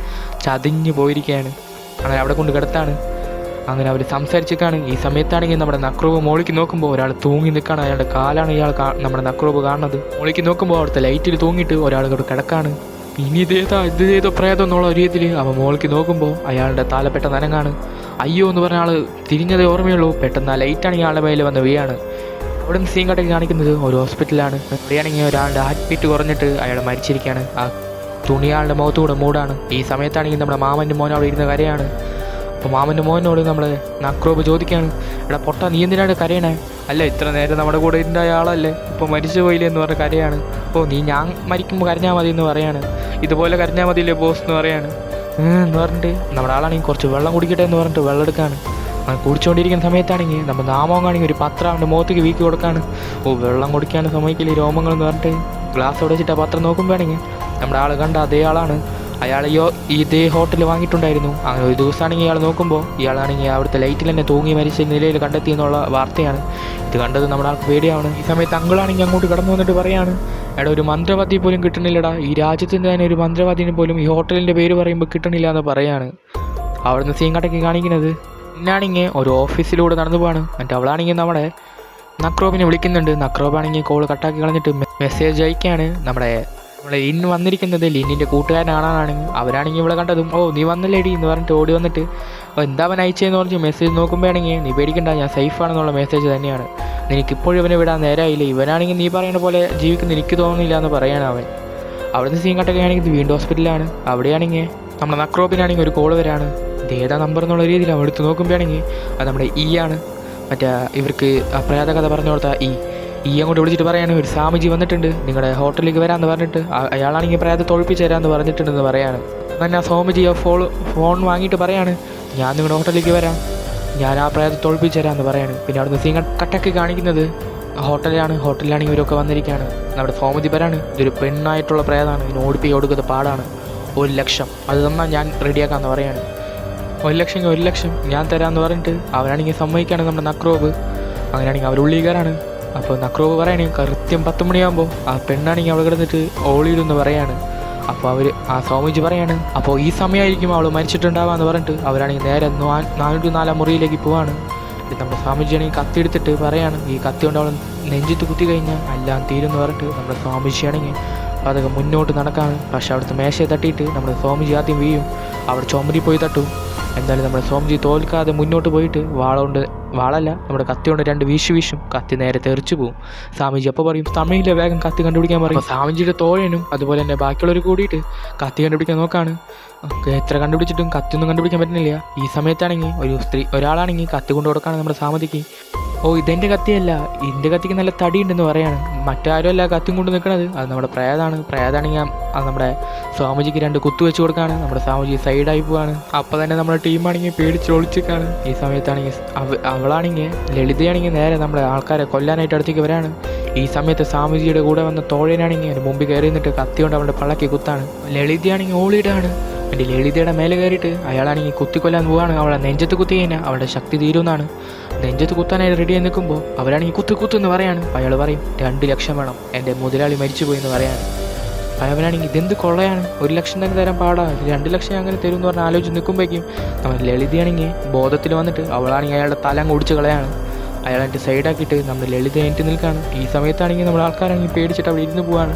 ചതിഞ്ഞ് പോയിരിക്കുകയാണ് അങ്ങനെ അവിടെ കൊണ്ട് കിടത്താണ്. അങ്ങനെ അവർ സംസാരിച്ചേക്കാണ് ഈ സമയത്താണെങ്കിൽ നമ്മുടെ നക്രൂപ് മോളിക്ക് നോക്കുമ്പോൾ ഒരാൾ തൂങ്ങി നിൽക്കുകയാണ് അയാളുടെ കാലാണ് ഇയാൾ നമ്മുടെ നക്രൂപ് കാണുന്നത്. മോളിക്ക് നോക്കുമ്പോൾ അവിടുത്തെ ലൈറ്റിൽ തൂങ്ങിയിട്ട് ഒരാൾ ഇവിടെ കിടക്കാണ്. ഇനി ഇതേതാ ഇത് ഏതോ പ്രേതം എന്നുള്ള രീതിയിൽ അവൻ മോളിക്ക് നോക്കുമ്പോൾ അയാളുടെ തലപ്പെട്ട നനങ്ങാണ്. അയ്യോ എന്ന് പറഞ്ഞ ആൾ തിരിഞ്ഞതേ ഓർമ്മയുള്ളൂ. പെട്ടെന്ന് ആ ലൈറ്റാണ് ഇയാളുടെ മേലെ വന്ന് വീയാണ് അവിടെ നിന്ന് സീൻ കട്ടയ്ക്ക് കാണിക്കുന്നത് ഒരു ഹോസ്പിറ്റലാണ് അവിടെയാണെങ്കിൽ ഒരാളുടെ ഹാർട്ട് ബീറ്റ് കുറഞ്ഞിട്ട് അയാൾ മരിച്ചിരിക്കുകയാണ്. ആ തുണിയാളുടെ മുഖത്തുകൂടെ മൂടാണ്. ഈ സമയത്താണെങ്കിൽ നമ്മുടെ മാമന്റെ മോൻ അവിടെ ഇരുന്ന് കരയാണ്. അപ്പോൾ മാമന്റെ മോനോട് നമ്മൾ നക്രോബ് ചോദിക്കുകയാണ് എടാ പൊട്ട നീ എന്തിനാണ് കരയണേ? അല്ല ഇത്ര നേരം നമ്മുടെ കൂടെ ഉണ്ടായ ആളല്ലേ ഇപ്പോൾ മരിച്ചു പോയില്ലേ എന്ന് പറഞ്ഞ കരയാണ്. ഓ നീ ഞാൻ മരിക്കുമ്പോൾ കരഞ്ഞാൽ മതി എന്ന് പറയാണ്. ഇതുപോലെ കരഞ്ഞാൽ മതിയില്ലേ ബോസ് എന്ന് പറയാണ്. എന്ന് പറഞ്ഞിട്ട് നമ്മുടെ ആളാണെങ്കിൽ കുറച്ച് വെള്ളം കുടിക്കട്ടെ എന്ന് പറഞ്ഞിട്ട് വെള്ളം എടുക്കാണ്. കുടിച്ചുകൊണ്ടിരിക്കുന്ന സമയത്താണെങ്കിൽ നമ്മൾ നാമോങ്ങാണെങ്കിൽ ഒരു പത്രം അവന്റെ മുഖത്തേക്ക് വീക്കി കൊടുക്കാണ്. ഓ വെള്ളം കുടിക്കാൻ സമ്മതിക്കില്ല ഈ രോമങ്ങൾ എന്ന് പറഞ്ഞിട്ട്. ഗ്ലാസ് അവിടെ വെച്ചിട്ട് ആ പത്രം നോക്കുമ്പോഴാണെങ്കിൽ നമ്മുടെ ആൾ കണ്ട അതേ ആളാണ്. അയാൾ യോ ഇതേ ഹോട്ടൽ വാങ്ങിയിട്ടുണ്ടായിരുന്നു. അങ്ങനെ ഒരു ദിവസമാണെങ്കിൽ ഇയാൾ നോക്കുമ്പോൾ ഇയാളാണെങ്കിൽ അവിടുത്തെ ലൈറ്റിൽ തന്നെ തൂങ്ങി മരിച്ച നിലയിൽ കണ്ടെത്തി എന്നുള്ള വാർത്തയാണ്. ഇത് കണ്ടത് നമ്മുടെ ആൾക്ക് പേടിയാണ്. ഈ സമയത്ത് അങ്കിളാണെങ്കിൽ അങ്ങോട്ട് കടന്നു വന്നിട്ട് പറയാണ് എടാ ഒരു മന്ത്രവാദി പോലും കിട്ടണില്ലടാ ഈ രാജ്യത്തിന്റെ തന്നെ ഒരു മന്ത്രവാദിനെ പോലും ഈ ഹോട്ടലിന്റെ പേര് പറയുമ്പോൾ കിട്ടണില്ല എന്ന് പറയാണ്. അവിടുന്ന് സീൻ കട്ടയ്ക്ക് കാണിക്കുന്നത് പിന്നാണെങ്കിൽ ഒരു ഓഫീസിലൂടെ നടന്നു പോവാണ്. എന്നിട്ട് അവളാണെങ്കിൽ നമ്മുടെ നക്രോബിനെ വിളിക്കുന്നുണ്ട്. നക്രോബാണെങ്കിൽ കോൾ കട്ടാക്കി കളഞ്ഞിട്ട് മെസ്സേജ് അയക്കുകയാണ് നമ്മുടെ നമ്മളെ ഇന്ന് വന്നിരിക്കുന്നത് ലിന്നിന്റെ കൂട്ടുകാരനാണെന്നാണ് അവരാണെങ്കിൽ ഇവിടെ കണ്ടതും ഓ നീ വന്നില്ലേടി എന്ന് പറഞ്ഞിട്ട് ഓടി വന്നിട്ട് എന്താ അവൻ അയച്ചതെന്ന് പറഞ്ഞ്. മെസ്സേജ് നോക്കുമ്പോഴാണെങ്കിൽ നീ പേടിക്കണ്ട ഞാൻ സേഫാണെന്നുള്ള മെസ്സേജ് തന്നെയാണ്. നിനക്കിപ്പോഴും ഇവനെ വിടാൻ നേരമായില്ല ഇവനാണെങ്കിൽ നീ പറയുന്ന പോലെ ജീവിക്കുന്ന എനിക്ക് തോന്നുന്നില്ല എന്ന് പറയാണ് അവൻ. അവിടുന്ന് സീൻ കട്ടൊക്കെയാണെങ്കിൽ ഇത് വീണ്ടും ഹോസ്പിറ്റലാണ് അവിടെയാണെങ്കിൽ നമ്മുടെ നക്രോബിനാണെങ്കിൽ ഒരു കോൾ വരാണ്. ഇത് ഏതാ നമ്പർ എന്നുള്ള രീതിയിൽ അവിടുത്തെ നോക്കുമ്പോഴാണെങ്കിൽ അത് നമ്മുടെ ഇ ആണ്. മറ്റേ ഇവർക്ക് ആ കഥ പറഞ്ഞു കൊടുത്ത ഈ ഈ അങ്ങോട്ട് വിളിച്ചിട്ട് പറയാണ് ഒരു സ്വാമിജി വന്നിട്ടുണ്ട്. നിങ്ങളുടെ ഹോട്ടലിലേക്ക് വരാമെന്ന് പറഞ്ഞിട്ട് അയാളാണെങ്കിൽ പ്രായത്തെ തൊഴിപ്പിച്ച് തരാമെന്ന് പറഞ്ഞിട്ടുണ്ടെന്ന് പറയാണ്. അങ്ങനെ ആ സ്വാമിജി ആ ഫോൺ ഫോൺ വാങ്ങിയിട്ട് പറയാണ് ഞാൻ നിങ്ങളുടെ ഹോട്ടലിലേക്ക് വരാം. ഞാൻ ആ പ്രായത്തെ തൊഴിപ്പിച്ച് തരാമെന്ന് പറയാണ്. പിന്നെ അവിടുന്ന് സീൻ കട്ടൊക്കെ കാണിക്കുന്നത് ഹോട്ടലിലാണ് ഹോട്ടലിലാണെങ്കിൽ ഇവരൊക്കെ വന്നിരിക്കുകയാണ് നമ്മുടെ സ്വാമിജി പറയാണ് ഇതൊരു പെണ്ണായിട്ടുള്ള പ്രായതാണ് ഇതിന് ഓടിപ്പിക്കുക കൊടുക്കുന്ന പാടാണ്. ഒരു ലക്ഷം. അത് തന്നാൽ ഞാൻ റെഡിയാക്കാമെന്ന് പറയാണ്. ഒരു ലക്ഷം ഒരു ലക്ഷം. ഞാൻ തരാമെന്ന് പറഞ്ഞിട്ട് അവരാണെങ്കിൽ സമ്മതിക്കുകയാണ് നമ്മുടെ നക്രോബ് അങ്ങനെയാണെങ്കിൽ അവർ ഉള്ളീകാരാണ് അപ്പോൾ നക്രോബ് പറയണേ കൃത്യം പത്ത് മണിയാകുമ്പോൾ ആ പെണ്ണാണെങ്കിൽ അവിടെ കിടന്നിട്ട് ഓളിയിടുന്ന് പറയാണ്. അപ്പോൾ അവർ ആ സ്വാമിജി പറയാണ് അപ്പോൾ ഈ സമയമായിരിക്കും അവൾ മരിച്ചിട്ടുണ്ടാവാന്ന് പറഞ്ഞിട്ട് അവരാണെങ്കിൽ നേരെ നാനൂറ്റി നാലാം മുറിയിലേക്ക് പോവാണ്. നമ്മുടെ സ്വാമിജിയാണെങ്കിൽ കത്തി എടുത്തിട്ട് പറയാണ് ഈ കത്തി കൊണ്ട് അവൾ നെഞ്ചത്ത് കുത്തി കഴിഞ്ഞാൽ എല്ലാം തീരുമെന്ന് പറഞ്ഞിട്ട് നമ്മുടെ സ്വാമിജിയാണെങ്കിൽ പതുക്കെ മുന്നോട്ട് നടക്കാണ്. പക്ഷേ അവിടുത്തെ മേശയെ തട്ടിയിട്ട് നമ്മുടെ സ്വാമിജി ആദ്യം വീഴും. അവിടെ ചുമരി പോയി തട്ടും. എന്തായാലും നമ്മുടെ സ്വാമിജി തോൽക്കാതെ മുന്നോട്ട് പോയിട്ട് വാളുകൊണ്ട് വാളല്ല നമ്മുടെ കത്തി കൊണ്ട് രണ്ട് വീശു വീശും. കത്തി നേരെ തെറിച്ചു പോവും. സ്വാമിജി അപ്പോൾ പറയും തമിഴിലെ വേഗം കത്തി കണ്ടുപിടിക്കാൻ പറയും. സ്വാമിജിയുടെ തോഴനും അതുപോലെ തന്നെ ബാക്കിയുള്ളവർ കൂടിയിട്ട് കത്തി കണ്ടുപിടിക്കാൻ നോക്കാണ്. എത്ര കണ്ടുപിടിച്ചിട്ടും കത്തിയൊന്നും കണ്ടുപിടിക്കാൻ പറ്റുന്നില്ല. ഈ സമയത്താണെങ്കിൽ ഒരു സ്ത്രീ ഒരാളാണെങ്കിൽ കത്തി കൊണ്ട് കൊടുക്കാണ് നമ്മുടെ സാമതിക്ക്. ഓ ഇതെന്റെ കത്തിയല്ല. ഇതിന്റെ കത്തിക്ക് നല്ല തടിയുണ്ടെന്ന് പറയാണ്. മറ്റാരും അല്ല കത്തിയും കൊണ്ട് നിൽക്കണത് അത് നമ്മുടെ പ്രേതാണ്. പ്രേതാണെങ്കിൽ അത് നമ്മുടെ സ്വാമിജിക്ക് രണ്ട് കുത്തു വെച്ച് കൊടുക്കാണ്. നമ്മുടെ സ്വാമിജി സൈഡായി പോവാണ്. അപ്പോൾ തന്നെ നമ്മുടെ ടീമാണെങ്കിൽ പേടിച്ച് ഒളിച്ചിക്കാണ്. ഈ സമയത്താണെങ്കിൽ അവ അവളാണെങ്കിൽ ലളിതയാണെങ്കിൽ നേരെ നമ്മുടെ ആൾക്കാരെ കൊല്ലാനായിട്ട് അടുത്തേക്ക് വരാണ്. ഈ സമയത്ത് സ്വാമിജിയുടെ കൂടെ വന്ന തോഴനാണെങ്കിൽ അതിന് മുമ്പിൽ കയറി നിന്നിട്ട് കത്തി കൊണ്ട് അവളുടെ പള്ളക്കി കുത്താണ്. ലളിതയാണെങ്കിൽ ഓളിയിടാണ്. എന്റെ ലളിതയുടെ മേലെ കയറിയിട്ട് അയാളാണെങ്കിൽ കുത്തിക്കൊല്ലാൻ പോവാണ്. അവളെ നെഞ്ചത്ത് കുത്തി കഴിഞ്ഞാൽ അവളുടെ ശക്തി തീരുമെന്നാണ് നെഞ്ചത്ത് കുത്താനായി റെഡിയായി നിൽക്കുമ്പോൾ അവരാണെങ്കിൽ കുത്തു കുത്തു എന്ന് പറയാണ്. അയാൾ പറയും രണ്ട് ലക്ഷം വേണം. എന്റെ മുതലാളി മരിച്ചു പോയി എന്ന് പറയാണ്. അവനാണെങ്കിൽ ഇതെന്ത് കൊള്ളയാണ്? ഒരു ലക്ഷം തന്നെ തരാൻ പാടാ. രണ്ട് ലക്ഷം അങ്ങനെ തരും എന്ന് പറഞ്ഞ് ആലോചിച്ച് നിൽക്കുമ്പോഴേക്കും അവൻ ലളിതയാണെങ്കിൽ ബോധത്തിൽ വന്നിട്ട് അവളാണെങ്കിൽ അയാളുടെ തല അങ്ങ് ഒടിച്ച് കളയാണ്. അയാളെന്റെ സൈഡാക്കിയിട്ട് നമ്മൾ ലളിത എനിക്ക് നിൽക്കുകയാണ് ഈ സമയത്താണെങ്കിൽ നമ്മൾ ആൾക്കാരാണെങ്കിൽ പേടിച്ചിട്ട് അവിടെ ഇരുന്ന് പോവാണ്.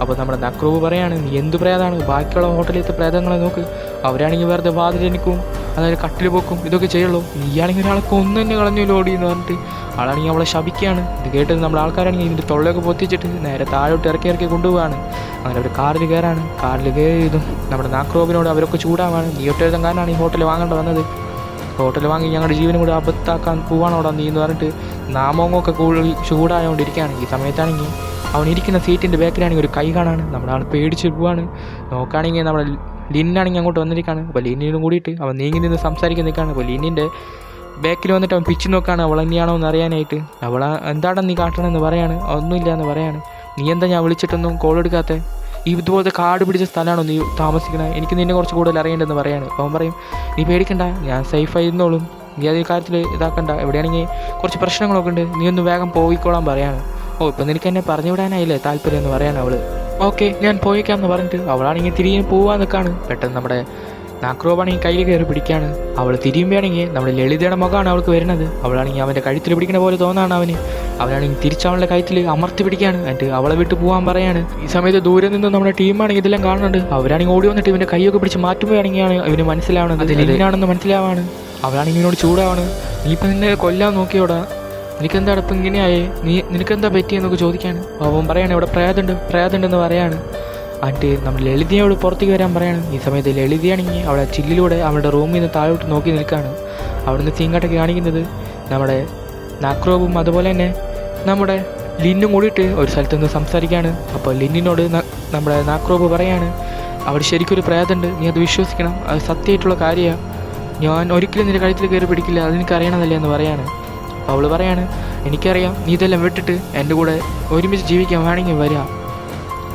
അപ്പോൾ നമ്മുടെ നക്രൂവ് പറയാണ് നീ എന്ത് പ്രേതാണ് ബാക്കിയുള്ള ഹോട്ടലിലത്തെ പ്രേതങ്ങളെ നോക്ക്. അവരാണെങ്കിൽ വെറുതെ വാതിലെനിക്കും അതായത് കട്ടിൽ പോക്കും ഇതൊക്കെ ചെയ്യുള്ളൂ. നീയാണെങ്കിൽ ഒരാളെ കൊന്നു തന്നെ കളഞ്ഞു ലോഡി എന്ന് പറഞ്ഞിട്ട്. ആളാണെങ്കിൽ അവളെ ശപിക്കുകയാണ്. ഇത് കേട്ടത് നമ്മുടെ ആൾക്കാരാണെങ്കിൽ ഇതിന്റെ തൊള്ളയൊക്കെ പൊത്തിച്ചിട്ട് നേരെ താഴോട്ട് ഇറക്കി ഇറക്കി കൊണ്ടുപോവാണ്. അങ്ങനെ അവർ കാറിൽ കയറാണ്. കാറിൽ കയറിയതും നമ്മുടെ നാക്രോബിനോട് അവരൊക്കെ ചൂടാവാണ്. നീ ഒറ്റെഴുതാൻ കാരണമാണ് ഈ ഹോട്ടൽ വാങ്ങേണ്ട വന്നത്. ഹോട്ടൽ വാങ്ങി ഞങ്ങളുടെ ജീവനും കൂടി അബദ്ധാക്കാൻ പോവാണോടാ നീ എന്ന് പറഞ്ഞിട്ട് നാമോങ്ങൊക്കെ കൂടി ചൂടായോണ്ടിരിക്കുകയാണ്. ഈ സമയത്താണെങ്കിൽ അവൻ ഇരിക്കുന്ന സീറ്റിന്റെ ബാക്കിലാണെങ്കിൽ ഒരു കൈ കാണാണ്. നമ്മളാണ് പേടിച്ച് പോവാണ്. നോക്കുകയാണെങ്കിൽ നമ്മുടെ ലിന്നാണെങ്കിൽ അങ്ങോട്ട് വന്നിരിക്കുകയാണ്. അപ്പോൾ ലിന്നിനും കൂടിയിട്ട് അവൻ നീങ്ങി നിന്ന് സംസാരിക്കാൻ നിൽക്കുകയാണ്. അപ്പോൾ ലിന്നിന്റെ ബാക്കിൽ വന്നിട്ട് അവൻ പിച്ച് നോക്കുകയാണ്. അവൾ തന്നെയാണോ എന്ന് അറിയാനായിട്ട്. അവൾ എന്താണ് നീ കാട്ടണമെന്ന് പറയാണ്. ഒന്നുമില്ല എന്ന് പറയാണ്. നീ എന്താ ഞാൻ വിളിച്ചിട്ടൊന്നും കോൾ എടുക്കാത്ത? ഈ ഇതുപോലത്തെ കാട് പിടിച്ച സ്ഥലമാണോ നീ താമസിക്കണേ എനിക്ക് നിന്നെ കുറച്ച് കൂടുതൽ അറിയേണ്ടതെന്ന് പറയാണ്. അപ്പോൾ അവൻ പറയും നീ പേടിക്കണ്ട. ഞാൻ സേഫായി ഇരുന്നോളും നീ അതേ കാര്യത്തിൽ ഇതാക്കണ്ട. എവിടെയാണെങ്കിൽ കുറച്ച് പ്രശ്നങ്ങളൊക്കെ ഉണ്ട്. നീ ഒന്ന് വേഗം പോയിക്കോളാൻ പറയാണ്. ഓ ഇപ്പം നിനക്ക് എന്നെ പറഞ്ഞു വിടാനായില്ലേ താല്പര്യം എന്ന് പറയാൻ അവൾ? ഓക്കെ ഞാൻ പോയേക്കാം എന്ന് പറഞ്ഞിട്ട് അവളാണെങ്കിൽ തിരികെ പോവാൻ നിൽക്കാണ് പെട്ടെന്ന് നമ്മുടെ നാക്രോബാണെങ്കിൽ കയ്യിൽ കയറി പിടിക്കാണ്. അവൾ തിരിയുമ്പോഴാണെങ്കിൽ നമ്മുടെ ലളിതയുടെ മുഖമാണ് അവൾക്ക് വരുന്നത്. അവളാണെങ്കിൽ അവന്റെ കഴുത്തിൽ പിടിക്കുന്ന പോലെ തോന്നാണ് അവന്. അവനാണെങ്കിൽ തിരിച്ചവളുടെ കഴുത്തിൽ അമർത്തി പിടിക്കാണ് എന്നിട്ട് അവളെ വിട്ട് പോകാൻ പറയാണ്. ഈ സമയത്ത് ദൂരെ നിന്ന് നമ്മുടെ ടീമാണെങ്കിൽ ഇതെല്ലാം കാണുന്നുണ്ട്. അവരാണെങ്കിൽ ഓടി വന്നിട്ട് ഇവന്റെ കൈയൊക്കെ പിടിച്ച് മാറ്റുമ്പോഴാണെങ്കിലാണ് ഇവന് മനസ്സിലാവുന്നത്. ലളിതനാണെന്ന് മനസ്സിലാവാണ്. അവളാണെങ്കിൽ ഇവനോട് ചൂടാവാണ്. നീ ഇപ്പം നിന്നെ കൊല്ലാൻ നോക്കിയോടാ. നിനക്കെന്താണ് ഇപ്പം ഇങ്ങനെയായേ നീ നിനക്കെന്താ പറ്റിയെന്നൊക്കെ ചോദിക്കാണ്. അവൻ പറയാണ് ഇവിടെ പ്രയാതുണ്ട് പ്രയാതുണ്ടെന്ന് പറയാണ്. ആന്റി നമ്മൾ ലളിതയോട് പുറത്തേക്ക് വരാൻ പറയാണ്. ഈ സമയത്ത് ലളിതയാണെങ്കിൽ അവളെ ചില്ലിലൂടെ അവളുടെ റൂമിൽ നിന്ന് താഴോട്ട് നോക്കി നിൽക്കുകയാണ് അവിടുന്ന് സീങ്കാട്ടൊക്കെ കാണിക്കുന്നത് നമ്മുടെ നാക്രോബും അതുപോലെ തന്നെ നമ്മുടെ ലിന്നും കൂടിയിട്ട് ഒരു സ്ഥലത്ത് നിന്ന് സംസാരിക്കുകയാണ് അപ്പോൾ ലിന്നിനോട് നമ്മുടെ നാക്രോബ് പറയാണ് അവിടെ ശരിക്കൊരു പ്രേതമുണ്ട് നീ അത് വിശ്വസിക്കണം. അത് സത്യമായിട്ടുള്ള കാര്യമാണ് ഞാൻ ഒരിക്കലും നിന്റെ കഴുത്തിൽ കയറി പിടിക്കില്ല. അതെനിക്ക് അറിയണമെന്നല്ലേ എന്ന് പറയാണ്. അപ്പോൾ അവൾ പറയാണ് എനിക്കറിയാം നീ ഇതെല്ലാം വിട്ടിട്ട് എന്റെ കൂടെ ഒരുമിച്ച് ജീവിക്കാൻ വേണമെങ്കിൽ വരിക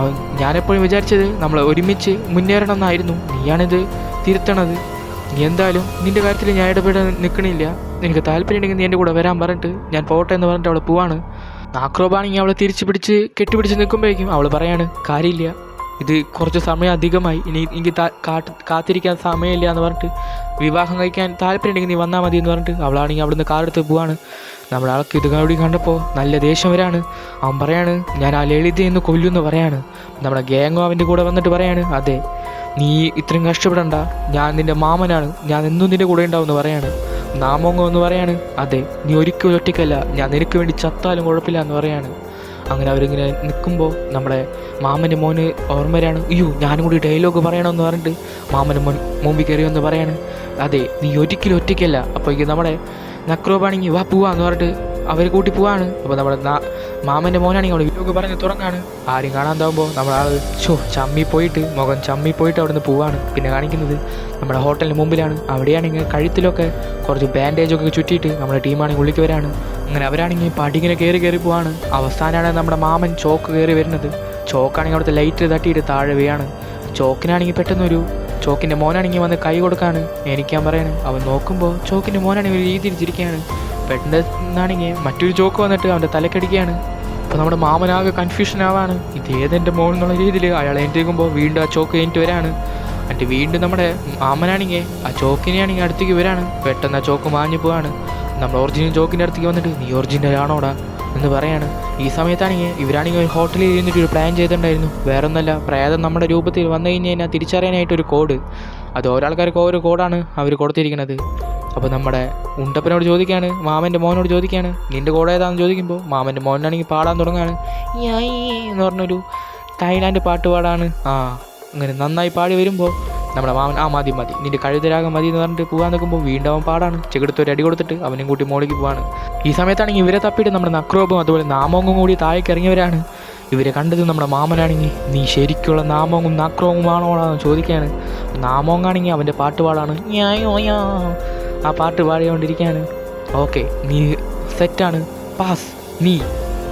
അവൻ ഞാനെപ്പോഴും വിചാരിച്ചത് നമ്മൾ ഒരുമിച്ച് മുന്നേറണം എന്നായിരുന്നു നീയാണിത് തിരുത്തണത്. നീ എന്തായാലും നിന്റെ കാര്യത്തിൽ ഞാൻ ഇടപെടാൻ നിൽക്കണില്ല. നിനക്ക് താല്പര്യമുണ്ടെങ്കിൽ നീ എന്റെ കൂടെ വരാൻ പറഞ്ഞിട്ട് ഞാൻ പോട്ടെ എന്ന് പറഞ്ഞിട്ട് അവൾ പോവാണ്. ആക്രോബാണെങ്കിൽ അവളെ തിരിച്ചു പിടിച്ച് കെട്ടിപ്പിടിച്ച് നിൽക്കുമ്പോഴേക്കും അവൾ പറയാണ് കാര്യമില്ല. ഇത് കുറച്ച് സമയം അധികമായി. ഇനി എനിക്ക് കാത്തിരിക്കാൻ സമയമില്ല എന്ന് പറഞ്ഞിട്ട് വിവാഹം കഴിക്കാൻ താല്പര്യമുണ്ടെങ്കിൽ നീ വന്നാൽ മതി എന്ന് പറഞ്ഞിട്ട് അവളാണെങ്കിൽ അവിടുന്ന് കാറെടുത്ത് പോവാണ്. നമ്മുടെ ആൾക്ക് ഇത് കൂടി കണ്ടപ്പോൾ നല്ല ദേഷ്യം വരാണ്. അവൻ പറയാണ് ഞാൻ ആ ലളിത എന്ന് കൊല്ലുമെന്ന് പറയാണ്. നമ്മുടെ ഗ്യാങ്ങോ അവന്റെ കൂടെ വന്നിട്ട് പറയാണ് അതെ നീ ഇത്രയും കഷ്ടപ്പെടണ്ട. ഞാൻ നിന്റെ മാമനാണ്. ഞാൻ എന്നും നിന്റെ കൂടെ ഉണ്ടാവുമെന്ന് പറയാണ്. നാമോങ്ങോ എന്ന് പറയാണ് അതെ നീ ഒരിക്കലും ഒറ്റയ്ക്കല്ല. ഞാൻ നിനക്ക് വേണ്ടി ചത്താലും കുഴപ്പമില്ല എന്ന് പറയാണ്. അങ്ങനെ അവരിങ്ങനെ നിൽക്കുമ്പോൾ നമ്മുടെ മാമന്റെ മോന് ഓർമ്മ വരാണ് അയ്യോ ഞാനും കൂടി ഡയലോഗ് പറയണമെന്ന് പറഞ്ഞിട്ട് മാമന്റെ മോൻ മുമ്പിൽ കയറിയെന്ന് പറയാണ്. അതെ നീ ഒരിക്കലും ഒറ്റയ്ക്കല്ല. അപ്പോൾ നമ്മുടെ നക്രോബാണെങ്കിൽ വാ പോവാന്ന് പറഞ്ഞിട്ട് അവർ കൂട്ടി പോവാണ്. അപ്പോൾ നമ്മുടെ മാമന്റെ മോനാണെങ്കിൽ അവിടെ വീഡിയോ പറഞ്ഞ് തുടങ്ങാണ്. ആരും കാണാതാവുമ്പോൾ ആൾ ഷോ ചമ്മി പോയിട്ട് മുഖം ചമ്മി പോയിട്ട് അവിടെ നിന്ന് പോവാണ്. പിന്നെ കാണിക്കുന്നത് നമ്മുടെ ഹോട്ടലിന് മുമ്പിലാണ്. അവിടെയാണെങ്കിൽ കഴുത്തിലൊക്കെ കുറച്ച് ബാൻഡേജൊക്കെ ചുറ്റിയിട്ട് നമ്മുടെ ടീമാണെങ്കിൽ ഉള്ളിക്ക് വരാണ്. അങ്ങനെ അവരാണെങ്കിൽ പടിങ്ങനെ കയറി കയറി പോവാണ്. അവസാനമാണ് നമ്മുടെ മാമൻ ചോക്ക് കയറി വരുന്നത്. ചോക്കാണെങ്കിൽ അവിടുത്തെ ലൈറ്റ് തട്ടിയിട്ട് താഴെ വീഴാണ്. ചോക്കിനാണെങ്കിൽ പെട്ടെന്നൊരു ചോക്കിന്റെ മോനാണെങ്കിൽ വന്ന് കൈ കൊടുക്കാണ്. എനിക്കാൻ പറയാണ് അവൻ നോക്കുമ്പോൾ ചോക്കിന്റെ മോനാണെങ്കിൽ ഒരു രീതിയിൽ ചിരിക്കുകയാണ്. പെട്ടെന്നാണെങ്കിൽ മറ്റൊരു ചോക്ക് വന്നിട്ട് അവന്റെ തലക്കടിക്കുകയാണ്. അപ്പോൾ നമ്മുടെ മാമനാകെ കൺഫ്യൂഷൻ ആവാണ്. ഇത് ഏതെന്റെ മോൻ എന്നുള്ള രീതിയിൽ അയാൾ എന്റെക്കുമ്പോൾ വീണ്ടും ആ ചോക്ക് കഴിഞ്ഞിട്ട് വരാണ്. എന്നിട്ട് വീണ്ടും നമ്മുടെ മാമനാണെങ്കിൽ ആ ചോക്കിനെയാണെങ്കിൽ അടുത്തേക്ക് വരാണ്. പെട്ടെന്ന് ആ ചോക്ക് മാഞ്ഞു പോവാണ്. നമ്മുടെ ഒറിജിനൽ ജോക്കിന്റെ അടുത്തേക്ക് വന്നിട്ട് നീ ഒറിജിനൽ ആണോടാ? എന്ന് പറയാണ്. ഈ സമയത്താണെങ്കിൽ ഇവരാണെങ്കിൽ ഒരു ഹോട്ടലിൽ ഇരുന്നിട്ട് ഒരു പ്ലാൻ ചെയ്തിട്ടുണ്ടായിരുന്നു. വേറെ ഒന്നല്ല പ്രേതം നമ്മുടെ രൂപത്തിൽ വന്നു കഴിഞ്ഞ് കഴിഞ്ഞാൽ തിരിച്ചറിയാനായിട്ട് ഒരു കോഡ് അത് ഓരോ ആൾക്കാർക്ക് ഓരോ കോഡാണ് അവർ കൊടുത്തിരിക്കുന്നത്. അപ്പോൾ നമ്മുടെ ഉണ്ടപ്പനോട് ചോദിക്കുകയാണ് മാമന്റെ മോനോട് ചോദിക്കുകയാണ് നിന്റെ കോഡ് ഏതാണെന്ന് ചോദിക്കുമ്പോൾ മാമന്റെ മോനാണെങ്കിൽ പാടാൻ തുടങ്ങുകയാണ്. എന്ന് പറഞ്ഞൊരു തായ്ലാൻഡ് പാട്ട് പാടാണ്. ആ അങ്ങനെ നന്നായി പാടി വരുമ്പോൾ നമ്മുടെ മാമൻ ആ മതി മതി. നിന്റെ കഴുതരാകം മതി എന്ന് പറഞ്ഞിട്ട് പോകാൻ നിൽക്കുമ്പോൾ വീണ്ടും അവൻ പാടാണ്. ചെകിടുത്ത് ഒരു അടി കൊടുത്തിട്ട് അവനും കൂട്ടി മോളിക്ക് പോവാണ്. ഈ സമയത്താണെങ്കിൽ ഇവരെ തപ്പിയിട്ട് നമ്മുടെ നക്രോബും അതുപോലെ നാമോങ്ങും കൂടി താഴേക്ക് ഇറങ്ങിയവരാണ്. ഇവരെ കണ്ടത് നമ്മുടെ മാമനാണെങ്കിൽ നീ ശരിക്കുള്ള നാമോങ്ങും നക്രോങ്ങുമാണോടാന്ന് ചോദിക്കുകയാണ്. നാമോങ്ങാണെങ്കിൽ അവന്റെ പാട്ട് പാടാണ്. ഞായോ ആ പാട്ട് പാടിക്കൊണ്ടിരിക്കുകയാണ്. ഓക്കെ നീ സെറ്റാണ് പാസ്. നീ.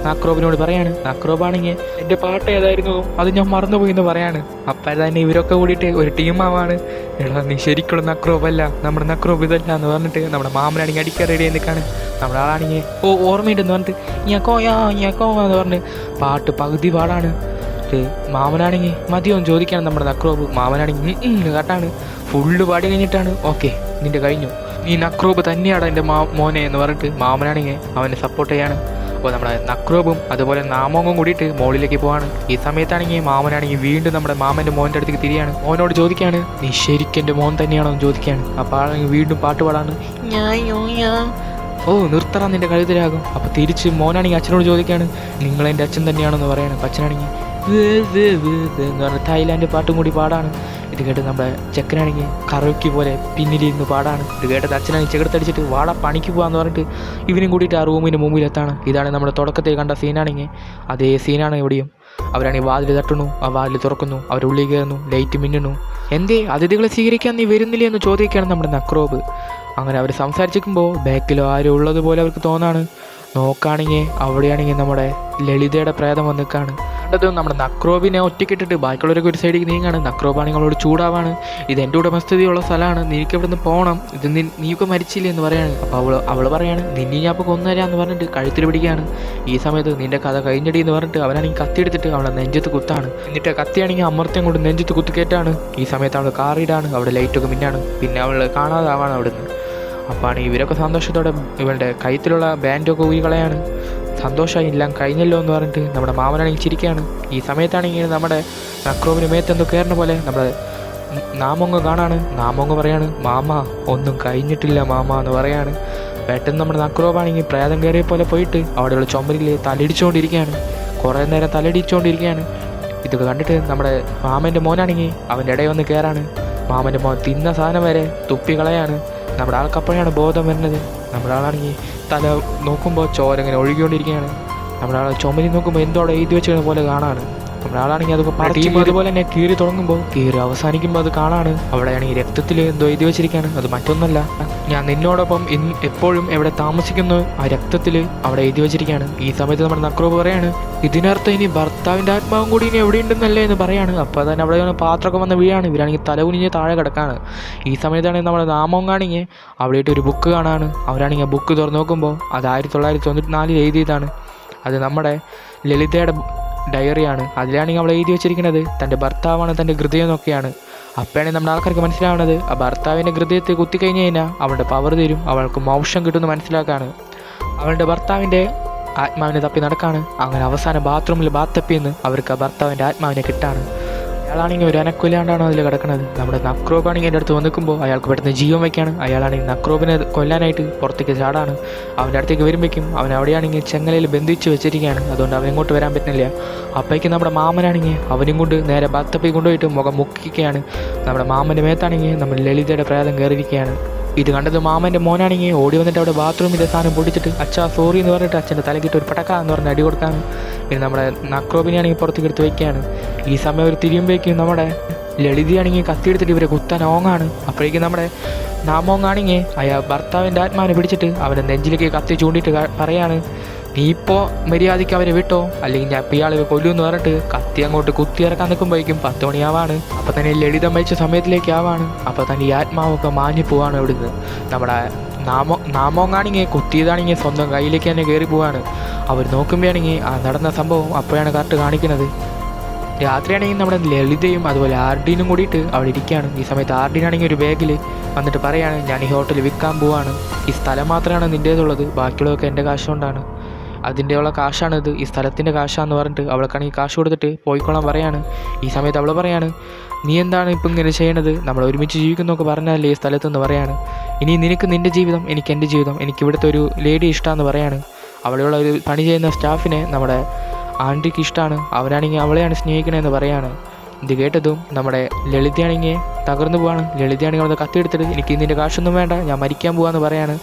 നക്രോബിനോട് പറയാണ് നക്രോബാണെങ്കിൽ എന്റെ പാട്ട് ഏതായിരുന്നു? അത് ഞാൻ മറന്നുപോയി എന്ന് പറയാണ്. അപ്പം തന്നെ ഇവരൊക്കെ കൂടിയിട്ട് ഒരു ടീമാവാണ്. എടാ നീ ശരിക്കുള്ള നക്രോബല്ല. നമ്മുടെ നക്രോബ് ഇതല്ല എന്ന് പറഞ്ഞിട്ട് നമ്മുടെ മാമനാണെങ്കിൽ അടിക്കാൻ റെഡി നിൽക്കാണ്. നമ്മുടെ ആളാണെങ്കിൽ ഓ ഓർമ്മയുണ്ടെന്ന് പറഞ്ഞിട്ട് ഞക്കോ യാ ഞക്കോ എന്ന് പറഞ്ഞ് പാട്ട് പകുതി പാടാണ്. മാമനാണെങ്കിൽ മതിയോന്ന് ചോദിക്കാണ് നമ്മുടെ നക്രോബ്. മാമനാണെങ്കിൽ കേട്ടാണ്. ഫുള്ള് പാടി കഴിഞ്ഞിട്ടാണ്. ഓക്കെ നിന്റെ കഴിഞ്ഞു. നീ നക്രോബ് തന്നെയാണ് എന്റെ മാ മോനെ എന്ന് പറഞ്ഞിട്ട് മാമനാണെങ്കിൽ അവനെ സപ്പോർട്ട് ചെയ്യാണ്. അപ്പോൾ നമ്മുടെ നക്രോബും അതുപോലെ നാമോങ്ങും കൂടിയിട്ട് മോളിലേക്ക് പോവാണ്. ഈ സമയത്താണെങ്കിൽ മാമനാണെങ്കിൽ വീണ്ടും നമ്മുടെ മാമന്റെ മോന്റെ അടുത്തേക്ക് തിരിയാണ്. മോനോട് ചോദിക്കുകയാണ് നീ ശരിക്കും എന്റെ മോൻ തന്നെയാണോ എന്ന് ചോദിക്കുകയാണ്. അപ്പോൾ ആളാണെങ്കിൽ വീണ്ടും പാട്ട് പാടാണ്. ഓ നിർത്തറ നിന്റെ കഴുതരാകും അപ്പോൾ തിരിച്ച് മോനാണെങ്കിൽ അച്ഛനോട് ചോദിക്കുകയാണ് നിങ്ങൾ എന്റെ അച്ഛൻ തന്നെയാണെന്ന് പറയാണ്. അച്ഛനാണെങ്കിൽ എന്ന് പാട്ടും കൂടി പാടാണ്. ഇത് കേട്ട് നമ്മുടെ ചെക്കനാണെങ്കിൽ കറവയ്ക്ക് പോലെ പിന്നിലിരുന്ന് പാടാണ്. ഇത് കേട്ടത് അച്ഛനാണെങ്കിൽ ചെകിടത്തടിച്ചിട്ട് വാട പണിക്ക് പോകാന്ന് പറഞ്ഞിട്ട് ഇവനും കൂടിയിട്ട് ആ റൂമിന് മുമ്പിലെത്താണ് ഇതാണ് നമ്മുടെ തുടക്കത്തിൽ കണ്ട സീനാണെങ്കിൽ. അതേ സീനാണ് എവിടെയും. അവരാണെങ്കിൽ വാതിൽ തട്ടുന്നു ആ വാതിൽ തുറക്കുന്നു അവരുള്ളിൽ കയറുന്നു ലൈറ്റ് മിന്നുന്നു. എന്തേ അതിഥികളെ സ്വീകരിക്കാൻ നീ വരുന്നില്ലേ എന്ന് ചോദിക്കുകയാണ് നമ്മുടെ നക്രോബ്. അങ്ങനെ അവർ സംസാരിച്ചിരിക്കുമ്പോൾ ബാക്കിലോ ആരും ഉള്ളതുപോലെ അവർക്ക് തോന്നാണ്. നോക്കുകയാണെങ്കിൽ അവിടെയാണെങ്കിൽ നമ്മുടെ ലളിതയുടെ പ്രേതം വന്ന് നിൽക്കുകയാണ് കണ്ടത് നമ്മുടെ നക്രോബിനെ ഒറ്റക്കിട്ടിട്ട് ബാക്കിയുള്ളവരൊക്കെ ഒരു സൈഡിൽ നീങ്ങാണ്. നക്രോബാണ് നിങ്ങളോട് ചൂടാവാണ്. ഇത് എന്റെ ഉടമസ്ഥതയുള്ള സ്ഥലമാണ്. നിനക്ക് ഇവിടുന്ന് പോകണം ഇത് നീ നീയൊക്കെ മരിച്ചില്ല എന്ന് പറയാണ്. അപ്പോൾ അവൾ അവൾ പറയാണ് നിന്നെ ഞാൻ അപ്പോൾ കൊന്നുതരാന്ന് പറഞ്ഞിട്ട് കഴുത്തിൽ പിടിക്കുകയാണ്. ഈ സമയത്ത് നിന്റെ കഥ കഴിഞ്ഞടി എന്ന് പറഞ്ഞിട്ട് അവനാണെങ്കിൽ കത്തി എടുത്തിട്ട് അവളെ നെഞ്ചത്ത് കുത്താണ്. എന്നിട്ട് കത്തിയാണെങ്കിൽ അമർത്തം കൊണ്ട് നെഞ്ചത്ത് കുത്തിക്കേറ്റാണ് ഈ സമയത്ത് അവൾ കാറിടാണ് അവിടെ ലൈറ്റൊക്കെ മിന്നാണ്. പിന്നെ അവൾ കാണാതാവാണ് അവിടുന്ന്. അപ്പാണ് ഇവരൊക്കെ സന്തോഷത്തോടെ ഇവളുടെ കൈത്തിലുള്ള ബാൻഡൊക്കെ ഊരി കളയാണ് സന്തോഷമായി എല്ലാം കഴിഞ്ഞല്ലോ എന്ന് പറഞ്ഞിട്ട് നമ്മുടെ മാമനാണെങ്കിൽ ചിരിക്കുകയാണ് ഈ സമയത്താണെങ്കിൽ നമ്മുടെ നക്രോവിന് മേത്തെന്തോ കയറുന്ന പോലെ നമ്മുടെ നാമൊങ്ങ് കാണാണ്. നാമൊങ്ങ് പറയാണ് മാമ ഒന്നും കഴിഞ്ഞിട്ടില്ല മാമ എന്ന് പറയാണ്. പെട്ടെന്ന് നമ്മുടെ നക്രോബാണെങ്കിൽ പ്രേതം കയറിയ പോലെ പോയിട്ട് അവിടെയുള്ള ചുമരിൽ തലയിടിച്ചുകൊണ്ടിരിക്കുകയാണ്. കുറേ നേരം തലയിടിച്ചുകൊണ്ടിരിക്കുകയാണ്. ഇതൊക്കെ കണ്ടിട്ട് നമ്മുടെ മാമന്റെ മോനാണെങ്കിൽ അവന്റെ ഇടയിൽ വന്ന് കയറാണ് മാമന്റെ മോൻ തിന്ന സാധനം വരെ തുപ്പി കളയാണ്. നമ്മുടെ ആൾക്കപ്പോഴാണ് ബോധം വരുന്നത്. നമ്മുടെ ആളാണെങ്കിൽ തല നോക്കുമ്പോൾ ചോര ഇങ്ങനെ ഒഴുകിക്കൊണ്ടിരിക്കുകയാണ് നമ്മുടെ ചുമരി നോക്കുമ്പോൾ എന്തോടെ എഴുതി വെച്ചിരുന്ന പോലെ കാണാണ്. നമ്മുടെ ആളാണെങ്കിൽ അതൊക്കെ ടീം അതുപോലെ തന്നെ കീറി തുടങ്ങുമ്പോൾ കീറി അവസാനിക്കുമ്പോൾ അത് കാണാണ്. അവിടെയാണെങ്കിൽ രക്തത്തിൽ എന്തോ എഴുതി വെച്ചിരിക്കുകയാണ് അത് മറ്റൊന്നല്ല. ഞാൻ നിന്നോടൊപ്പം ഇന്ന് എപ്പോഴും എവിടെ താമസിക്കുന്നു ആ രക്തത്തിൽ അവിടെ എഴുതി വെച്ചിരിക്കുകയാണ് ഈ സമയത്ത് നമ്മുടെ നക്രോബ് പറയാണ് ഇതിനർത്ഥം ഇനി ഭർത്താവിന്റെ ആത്മാവും കൂടി ഇനി എവിടെയുണ്ടെന്നല്ലേ എന്ന് പറയാണ്. അപ്പോൾ തന്നെ അവിടെ പാത്രമൊക്കെ വന്ന് വീഴാണ്. ഇവരാണെങ്കിൽ തല കുനിഞ്ഞ് താഴെ കിടക്കാണ്. ഈ സമയത്താണെങ്കിൽ നമ്മുടെ നാമം കാണിങ്ങി അവിടെയിട്ട് ഒരു ബുക്ക് കാണാണ്. അവരാണെങ്കിൽ ആ ബുക്ക് തുറന്നു നോക്കുമ്പോൾ അത് ആയിരത്തി തൊള്ളായിരത്തി തൊണ്ണൂറ്റി നാലിൽ എഴുതിയതാണ്. അത് നമ്മുടെ ലളിതയുടെ ഡയറിയാണ് അതിലാണെങ്കിൽ അവൾ എഴുതി വെച്ചിരിക്കുന്നത് തന്റെ ഭർത്താവാണ് തന്റെ ഹൃദയം എന്നൊക്കെയാണ്. അപ്പോഴാണ് നമ്മുടെ ആൾക്കാർക്ക് മനസ്സിലാവുന്നത്. ആ ഭർത്താവിന്റെ ഹൃദയത്തെ കുത്തിക്കഴിഞ്ഞ് കഴിഞ്ഞാൽ അവളുടെ പവർ തരും അവൾക്ക് മോക്ഷം കിട്ടുമെന്ന് മനസ്സിലാക്കാണ്. അവളുടെ ഭർത്താവിന്റെ ആത്മാവിനെ തപ്പി നടക്കാണ്. അങ്ങനെ അവസാന ബാത്റൂമിൽ ബാത്ത് തപ്പിയെന്ന് അവർക്ക് ആ ഭർത്താവിന്റെ ആത്മാവിനെ കിട്ടാണ്. അയാളാണെങ്കിൽ ഒരു അനക്കൊല്ലാണ്ടാണോ അതിൽ കിടക്കുന്നത് നമ്മുടെ നക്രോബാണെങ്കിൽ എന്റെ അടുത്ത് വന്നിക്കുമ്പോൾ അയാൾക്ക് പെട്ടെന്ന് ജീവൻ വയ്ക്കാണ്. അയാളാണെങ്കിൽ നക്രോബിനെ കൊല്ലാനായിട്ട് പുറത്തേക്ക് ചാടാണ്. അവന്റെ അടുത്തേക്ക് വരുമ്പോഴേക്കും അവൻ അവിടെയാണെങ്കിൽ ചെങ്ങലയിൽ ബന്ധിച്ച് വെച്ചിരിക്കുകയാണ്. അതുകൊണ്ട് അവൻ ഇങ്ങോട്ട് വരാൻ പറ്റുന്നില്ല. അപ്പോഴേക്കും നമ്മുടെ മാമനാണെങ്കിൽ അവനും കൊണ്ട് നേരെ ബാത്തപ്പി കൊണ്ടുപോയിട്ട് മുഖം മുക്കിക്കുകയാണ്. നമ്മുടെ മാമന്റെ മേത്താണെങ്കിൽ നമ്മുടെ ലളിതയുടെ പ്രേതം കയറിയിരിക്കുകയാണ്. ഇത് കണ്ടത് മാമന്റെ മോനാണെങ്കിൽ ഓടി വന്നിട്ട് അവിടെ ബാത്റൂമിന്റെ സാധനം പൊടിച്ചിട്ട് അച്ഛാ സോറി എന്ന് പറഞ്ഞിട്ട് അച്ഛന്റെ തലക്കിട്ട് ഒരു പടക്ക എന്ന് പറഞ്ഞ് അടി കൊടുക്കാൻ പിന്നെ നമ്മുടെ നക്രോബിനെയാണെങ്കിൽ പുറത്തേക്ക് എടുത്ത് വയ്ക്കുകയാണ് ഈ സമയം ഒരു തിരിയുമ്പോഴേക്കും നമ്മുടെ ലളിതയാണെങ്കിൽ കത്തിയെടുത്തിട്ട് ഇവരെ കുത്താൻ ഓങ്ങാണ്. അപ്പോഴേക്കും നമ്മുടെ നാമോങ്ങാണെങ്കിൽ അയാൾ ഭർത്താവിന്റെ ആത്മാവിനെ പിടിച്ചിട്ട് അവന്റെ നെഞ്ചിലേക്ക് കത്തി ചൂണ്ടിയിട്ട് പറയാണ് നീ ഇപ്പോൾ മര്യാദയ്ക്ക് അവരെ വിട്ടോ? അല്ലെങ്കിൽ ഞാൻ ഇപ്പോൾ ഇയാളെ കൊല്ലുമെന്ന് പറഞ്ഞിട്ട് കത്തി അങ്ങോട്ട് കുത്തി ഇറക്കാൻ നിൽക്കുമ്പോഴേക്കും പത്ത് മണിയാവാണ്. അപ്പം തന്നെ ലളിതം മരിച്ച സമയത്തിലേക്ക് ആവാണ്. അപ്പം തന്നെ ഈ ആത്മാവൊക്കെ മാഞ്ഞു പോവാണ് ഇവിടുന്ന് നമ്മുടെ നാമോ നാമോങ്ങാണെങ്കിൽ കുത്തിയതാണെങ്കിൽ സ്വന്തം കയ്യിലേക്ക് തന്നെ കയറി പോവാണ്. അവർ നോക്കുമ്പോഴാണെങ്കിൽ ആ നടന്ന സംഭവം അപ്പോഴാണ് കറക്റ്റ് കാണിക്കുന്നത്. രാത്രിയാണെങ്കിൽ നമ്മുടെ ലളിതയും അതുപോലെ ആർഡിനും കൂടിയിട്ട് അവിടെ ഇരിക്കുകയാണ്. ഈ സമയത്ത് ആർഡീനാണെങ്കിൽ ഒരു ബാഗിൽ വന്നിട്ട് പറയാണ് ഞാൻ ഈ ഹോട്ടൽ വിൽക്കാൻ പോവാണ്. ഈ സ്ഥലം മാത്രമാണ് നിന്റേതുള്ളത്. ബാക്കിയുള്ളതൊക്കെ എന്റെ കാശ് കൊണ്ടാണ്. അതിന്റെയുള്ള ഇത്. ഈ സ്ഥലത്തിന്റെ കാശാന്ന് പറഞ്ഞിട്ട് അവൾക്കാണെങ്കിൽ കാശ് കൊടുത്തിട്ട് പോയിക്കൊള്ളാൻ പറയാണ്. ഈ സമയത്ത് അവൾ പറയാണ് നീ എന്താണ് ഇപ്പം ഇങ്ങനെ ചെയ്യണത്? നമ്മൾ ഒരുമിച്ച് ജീവിക്കുന്നൊക്കെ പറഞ്ഞാലേ ഈ സ്ഥലത്തെന്ന് പറയാണ്. ഇനി നിനക്ക് നിന്റെ ജീവിതം എനിക്ക് എന്റെ ജീവിതം എനിക്ക് ഇവിടുത്തെ ഒരു ലേഡി ഇഷ്ടമാണെന്ന് പറയാണ്. അവിടെയുള്ള ഒരു പണി ചെയ്യുന്ന സ്റ്റാഫിനെ നമ്മുടെ ആന്റിക്ക് ഇഷ്ടമാണ് അവനാണെങ്കിൽ അവളെയാണ് സ്നേഹിക്കണമെന്ന് പറയാണ്. ഇത് കേട്ടതും നമ്മുടെ ലളിതയാണെങ്കിൽ തകർന്നു പോവാണ്. ലളിതയാണെങ്കിൽ അവിടെ കത്തിയെടുത്തിട്ട് എനിക്ക് ഇതിന്റെ കാശൊന്നും വേണ്ട ഞാൻ മരിക്കാൻ പോവാന്ന് പറയാണ്.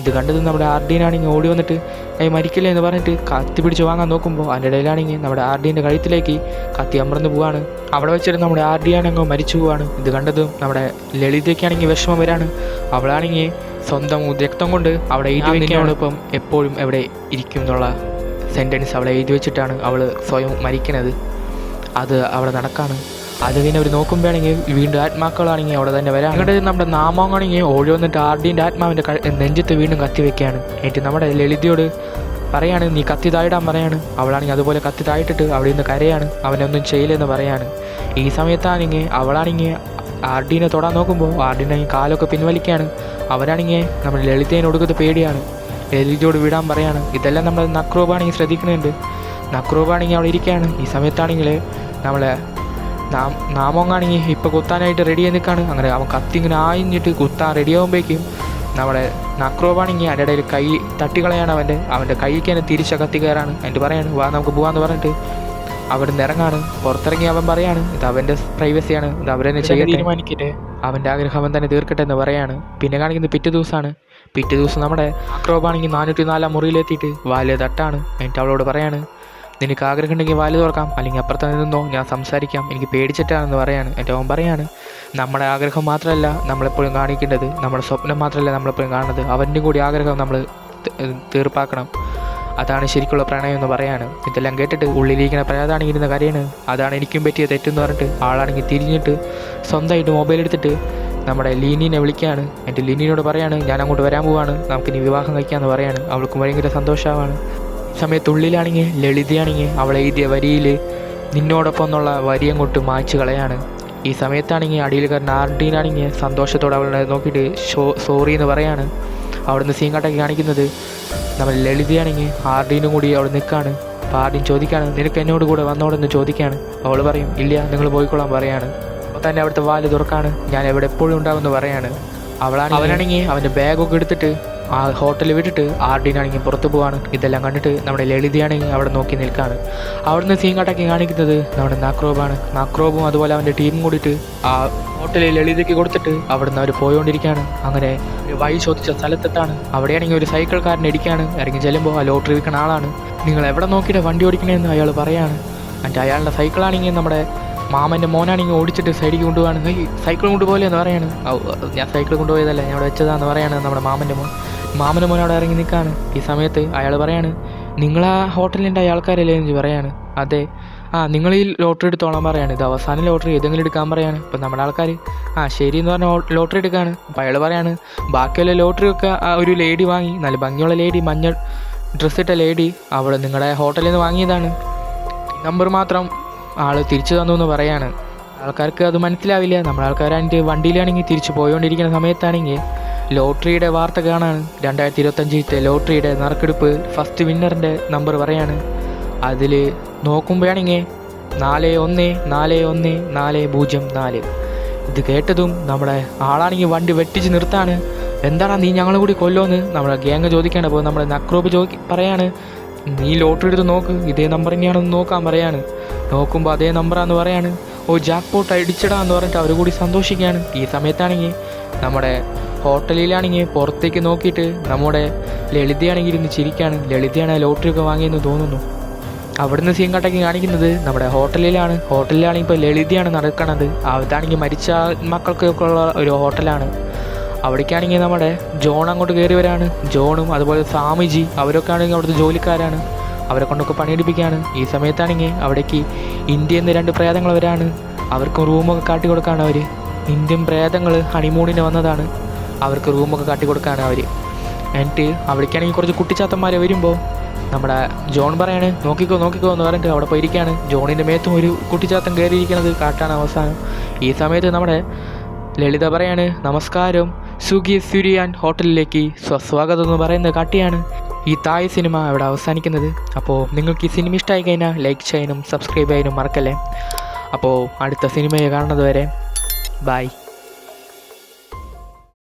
ഇത് കണ്ടത് നമ്മുടെ ആർഡീനാണെങ്കിൽ ഓടി വന്നിട്ട് ഏയ് മരിക്കില്ല എന്ന് പറഞ്ഞിട്ട് കത്തി പിടിച്ച് വാങ്ങാൻ നോക്കുമ്പോൾ അതിന്റെ ഇടയിലാണെങ്കിൽ നമ്മുടെ ആർഡീന്റെ കഴുത്തിലേക്ക് കത്തി അമർന്ന് പോവാണ്. അവിടെ വെച്ചിട്ട് നമ്മുടെ ആർഡിയാണെങ്കിൽ മരിച്ചു പോവാണ്. ഇത് കണ്ടത് നമ്മുടെ ലളിതയ്ക്കാണെങ്കിൽ വിഷമം വരാണ്. അവളാണെങ്കിൽ സ്വന്തം രക്തം കൊണ്ട് അവിടെ എഴുതി വയ്ക്കാനോടൊപ്പം എപ്പോഴും എവിടെ ഇരിക്കും എന്നുള്ള സെന്റൻസ് അവളെ എഴുതി വെച്ചിട്ടാണ് അവൾ സ്വയം മരിക്കണത്. അത് അവിടെ നടക്കാണ്. അത് പിന്നെ അവർ നോക്കുമ്പോഴാണെങ്കിൽ വീണ്ടും ആത്മാക്കളാണെങ്കിൽ അവിടെ തന്നെ വരാം. അങ്ങോട്ട് നമ്മുടെ നാമമാണെങ്കിൽ ഓടി ആർഡിന്റെ ആത്മാവിന്റെ നെഞ്ചത്ത് വീണ്ടും കത്തി വെക്കുകയാണ്. എന്നിട്ട് നമ്മുടെ ലളിതയോട് പറയാണ് നീ കത്തി താഴ്ടാൻ പറയാണ്. അവളാണെങ്കിൽ അതുപോലെ കത്തി താഴ്ത്തിട്ട് അവിടെ നിന്ന് കരയാണ്. അവനൊന്നും ചെയ്യില്ലെന്ന് പറയാണ്. ഈ സമയത്താണെങ്കിൽ അവളാണെങ്കിൽ ആർഡീനെ തൊടാൻ നോക്കുമ്പോൾ ആർഡീനാണെങ്കിൽ കാലൊക്കെ പിൻവലിക്കുകയാണ്. അവരാണെങ്കിൽ നമ്മുടെ ലളിതേനെ കൊടുക്കുന്നത് പേടിയാണ്. ലളിതയോട് വിടാൻ പറയാണ്. ഇതെല്ലാം നമ്മൾ നക്രോബാണെങ്കിൽ ശ്രദ്ധിക്കുന്നുണ്ട്. നക്രോബാണെങ്കിൽ അവിടെ ഇരിക്കുകയാണ്. ഈ സമയത്താണെങ്കിൽ നമ്മളെ നാമോങ്ങാണെങ്കിൽ ഇപ്പോൾ കുത്താനായിട്ട് റെഡി ആയി നിൽക്കുകയാണ് അങ്ങനെ അവൻ കത്തി ഇങ്ങനെ ആയിഞ്ഞിട്ട് കുത്താൻ റെഡി ആകുമ്പോഴേക്കും നമ്മുടെ നക്രോബാണെങ്കിൽ അതിന്റെ ഇടയിൽ കൈ തട്ടിക്കളയാണ് അവന്റെ. അവന്റെ കൈക്ക് തന്നെ തിരിച്ച കത്തി കയറാണ്. എന്നിട്ട് പറയാണ് വാ നമുക്ക് പോകാമെന്ന് പറഞ്ഞിട്ട്. അവിടുന്ന് ഇറങ്ങാണ്. പുറത്തിറങ്ങി അവൻ പറയാണ് ഇത് അവന്റെ പ്രൈവസിയാണ് ഇത് അവരെന്നെ ചെയ്യാൻ തീരുമാനിക്കട്ടെ. അവന്റെ ആഗ്രഹം അവൻ തന്നെ തീർക്കട്ടെ എന്ന് പറയാണ്. പിന്നെ കാണിക്കുന്നത് പിറ്റേ ദിവസമാണ്. പിറ്റേ ദിവസം നമ്മുടെ അക്രോബാണെങ്കിൽ നാനൂറ്റി നാലാം മുറിയിലെത്തിയിട്ട് വാൽ തട്ടാണ്. എന്നിട്ട് അവളോട് പറയാണ് നിനക്ക് ആഗ്രഹം ഉണ്ടെങ്കിൽ വാൽ തുറക്കാം. അല്ലെങ്കിൽ അപ്പുറത്ത് നിന്നോ ഞാൻ സംസാരിക്കാം. എനിക്ക് പേടിച്ചിട്ടാണെന്ന് പറയാണ്. എന്റെ അവൻ പറയാണ് നമ്മുടെ ആഗ്രഹം മാത്രമല്ല നമ്മളെപ്പോഴും കാണിക്കേണ്ടത് നമ്മുടെ സ്വപ്നം മാത്രമല്ല നമ്മളെപ്പോഴും കാണുന്നത്. അവന്റെ കൂടി ആഗ്രഹം നമ്മൾ തീർപ്പാക്കണം. അതാണ് ശരിക്കുള്ള പ്രണയം എന്ന് പറയാണ്. ഇതെല്ലാം കേട്ടിട്ട് ഉള്ളിലിരിക്കുന്ന പ്രയാതാണെങ്കിൽ ഇരുന്ന കരയാണ്. അതാണ് എനിക്കും പറ്റിയ തെറ്റെന്ന് പറഞ്ഞിട്ട് ആളാണെങ്കിൽ തിരിഞ്ഞിട്ട് സ്വന്തമായിട്ട് മൊബൈൽ എടുത്തിട്ട് നമ്മുടെ ലീനിനെ വിളിക്കുകയാണ് എന്റെ ലീനിനോട് പറയാണ് ഞാൻ അങ്ങോട്ട് വരാൻ പോവാണ്. നമുക്കിനി വിവാഹം കഴിക്കാമെന്ന് പറയാണ്. അവൾക്കും ഭയങ്കര സന്തോഷമാണ്. ഈ സമയത്ത് ഉള്ളിലാണെങ്കിൽ ലളിതയാണെങ്കിൽ അവൾ എഴുതിയ വരിയിൽ നിന്നോടൊപ്പം എന്നുള്ള വരി അങ്ങോട്ട് മായ്ച്ചു കളയാണ്. ഈ സമയത്താണെങ്കിൽ അടിയിൽക്കാരൻ ആർഡീനാണെങ്കിൽ സന്തോഷത്തോടെ അവളെ നോക്കിയിട്ട് ഷോ സോറി എന്ന് പറയാണ്. അവിടുന്ന് സീൻ കട്ടൊക്കെ കാണിക്കുന്നത് നമ്മൾ ലളിതയാണെങ്കിൽ ആർഡീനും കൂടി അവിടെ നിൽക്കാണ്. അപ്പോൾ ആർഡീൻ ചോദിക്കാണ് നിനക്ക് എന്നോട് കൂടെ വന്നോടെന്ന് ചോദിക്കാണ്. അവൾ പറയും ഇല്ല നിങ്ങൾ പോയിക്കൊള്ളാൻ പറയാണ്. അപ്പോൾ തന്നെ അവിടുത്തെ വാൽ തുറക്കാണ് ഞാൻ എവിടെ എപ്പോഴും ഉണ്ടാവുമെന്ന് പറയാണ്. അവളാണ് അവനാണെങ്കിൽ അവന്റെ ബാഗൊക്കെ എടുത്തിട്ട് ആ ഹോട്ടൽ വിട്ടിട്ട് ആർഡിനാണെങ്കിൽ പുറത്ത് പോവാണ്. ഇതെല്ലാം കണ്ടിട്ട് നമ്മുടെ ലളിതയാണെങ്കിൽ അവിടെ നോക്കി നിൽക്കുകയാണ് അവിടുന്ന് സീൻ കട്ടൊക്കെ കാണിക്കുന്നത് നമ്മുടെ നാക്രോബാണ്. നാക്രോബും അതുപോലെ അവന്റെ ടീമും കൂടിയിട്ട് ആ ഹോട്ടലിൽ ലളിതയ്ക്ക് കൊടുത്തിട്ട് അവിടുന്ന് അവർ പോയോണ്ടിരിക്കുകയാണ്. അങ്ങനെ ഒരു വഴി ചോദിച്ച സ്ഥലത്തെത്താണ്. അവിടെയാണെങ്കിൽ ഒരു സൈക്കിൾക്കാരൻ ഇടിക്കുകയാണ് ഇറങ്ങി ചെല്ലുമ്പോൾ ആ ലോട്ടറി വിൽക്കുന്ന ആളാണ്. നിങ്ങൾ എവിടെ നോക്കിയിട്ട് വണ്ടി ഓടിക്കണമെന്ന് അയാൾ പറയാണ്. എന്നിട്ട് അയാളുടെ സൈക്കിളാണെങ്കിൽ നമ്മുടെ മാമന്റെ മോനാണെങ്കിൽ ഓടിച്ചിട്ട് സൈഡിലേക്ക് കൊണ്ടുപോകാണ് സൈക്കിൾ കൊണ്ടുപോലെ എന്ന് പറയാണ്. ഞാൻ സൈക്കിൾ കൊണ്ടുപോയതല്ല ഞാൻ അവിടെ വെച്ചതാന്ന് പറയാണ് നമ്മുടെ മാമന്റെ മോൻ. മാമന്റെ മോൻ ഇറങ്ങി നിൽക്കുകയാണ് ഈ സമയത്ത് അയാൾ പറയാണ് നിങ്ങൾ ആ ഹോട്ടലിന്റെ ആൾക്കാരല്ലേ എന്ന് പറയാണ്. അതെ. ആ നിങ്ങൾ ഈ ലോട്ടറി എടുത്തോളാൻ പറയാണ്. ഇത് അവസാന ലോട്ടറി ഏതെങ്കിലും എടുക്കാൻ പറയാണ്. ഇപ്പം നമ്മുടെ ആൾക്കാർ ആ ശരി എന്ന് പറഞ്ഞ ലോട്ടറി എടുക്കുകയാണ് അപ്പം അയാൾ പറയാണ് ബാക്കിയുള്ള ലോട്ടറി ഒക്കെ ഒരു ലേഡി വാങ്ങി. നല്ല ഭംഗിയുള്ള ലേഡി മഞ്ഞ ഡ്രസ്സ് ഇട്ട ലേഡി അവൾ നിങ്ങളുടെ ഹോട്ടലിൽ നിന്ന് വാങ്ങിയതാണ്. നമ്പർ മാത്രം ആൾ തിരിച്ചു തന്നു എന്ന് പറയാണ്. ആൾക്കാർക്ക് അത് മനസ്സിലാവില്ല. നമ്മുടെ ആൾക്കാരായിട്ട് വണ്ടിയിലാണെങ്കിൽ തിരിച്ചു പോയോണ്ടിരിക്കുന്ന സമയത്താണെങ്കിൽ ലോട്ടറിയുടെ വാർത്ത കാണാൻ രണ്ടായിരത്തി ഇരുപത്തഞ്ചിലത്തെ ലോട്ടറിയുടെ നറുക്കെടുപ്പ് ഫസ്റ്റ് വിന്നറിന്റെ നമ്പർ പറയാണ്. അതിൽ നോക്കുമ്പോഴാണെങ്കിൽ നാല് ഒന്ന് നാല് ഒന്ന് നാല് പൂജ്യം നാല്. ഇത് കേട്ടതും നമ്മുടെ ആളാണെങ്കിൽ വണ്ടി വെട്ടിച്ച് നിർത്താണ്. എന്താണ് നീ ഞങ്ങളും കൂടി കൊല്ലോന്ന് നമ്മുടെ ഗ്യാങ് ചോദിക്കാണ്. പോകും നമ്മുടെ നക്രോബ് ചോദി പറയാണ് നീ ലോട്ടറി എടുത്ത് നോക്ക് ഇതേ നമ്പർ തന്നെയാണെന്ന് നോക്കാൻ പറയാണ്. നോക്കുമ്പോൾ അതേ നമ്പറാന്ന് പറയാണ്. ഓ ജാക്ക് പോട്ട് അടിച്ചിടാന്ന് പറഞ്ഞിട്ട് അവർ കൂടി സന്തോഷിക്കുകയാണ്. ഈ സമയത്താണെങ്കിൽ നമ്മുടെ ഹോട്ടലിലാണെങ്കിൽ പുറത്തേക്ക് നോക്കിയിട്ട് നമ്മുടെ ലളിതയാണെങ്കിൽ ഇരുന്ന് ചിരിക്കാണ്. ലളിതയാണ് ലോട്ടറി ഒക്കെ വാങ്ങിയെന്ന് തോന്നുന്നു. അവിടുന്ന് സീൻ കട്ടൊക്കെ കാണിക്കുന്നത് നമ്മുടെ ഹോട്ടലിലാണ്. ഹോട്ടലിലാണെങ്കിൽ ഇപ്പോൾ ലളിതയാണ് നടക്കുന്നത് അതാണെങ്കിൽ മരിച്ച മക്കൾക്കൊക്കെ ഉള്ള ഒരു ഹോട്ടലാണ്. അവിടേക്കാണെങ്കിൽ നമ്മുടെ ജോൺ അങ്ങോട്ട് കയറി വരാണ് ജോണും അതുപോലെ സ്വാമിജി അവരൊക്കെ ആണെങ്കിൽ അവിടുത്തെ ജോലിക്കാരാണ്. അവരെ കൊണ്ടൊക്കെ പണിയെടുപ്പിക്കുകയാണ് ഈ സമയത്താണെങ്കിൽ അവിടേക്ക് ഇന്ത്യയിൽ നിന്ന് രണ്ട് പ്രേതങ്ങൾ വരാണ്. അവർക്കും റൂമൊക്കെ കാട്ടി കൊടുക്കാണ് അവർ ഇന്ത്യൻ പ്രേതങ്ങൾ ഹണിമൂണിന് വന്നതാണ്. അവർക്ക് റൂമൊക്കെ കാട്ടി കൊടുക്കാണ് അവർ എന്നിട്ട് അവിടേക്കാണെങ്കിൽ കുറച്ച് കുട്ടിച്ചാത്തന്മാർ വരുമ്പോൾ നമ്മുടെ ജോൺ പറയാണ് നോക്കിക്കോ നോക്കിക്കോ എന്ന് പറഞ്ഞിട്ട് അവിടെ പോയിരിക്കുകയാണ് ജോണിന്റെ മേത്തും ഒരു കുട്ടിച്ചാത്തം കയറിയിരിക്കുന്നത് കാട്ടാണ് അവസാനം. ഈ സമയത്ത് നമ്മുടെ ലളിത പറയാണ് നമസ്കാരം സുഖി സുരിയാൻ ഹോട്ടലിലേക്ക് സ്വസ്വാഗതം എന്ന് പറയുന്നത് കാട്ടിയാണ് ഈ തായ് സിനിമ ഇവിടെ അവസാനിക്കുന്നത്. അപ്പോൾ നിങ്ങൾക്ക് ഈ സിനിമ ഇഷ്ടമായി കഴിഞ്ഞാൽ ലൈക്ക് ചെയ്യാനും സബ്സ്ക്രൈബ് ചെയ്യാനും മറക്കല്ലേ? അപ്പോൾ അടുത്ത സിനിമയെ കാണുന്നത് വരെ ബായ്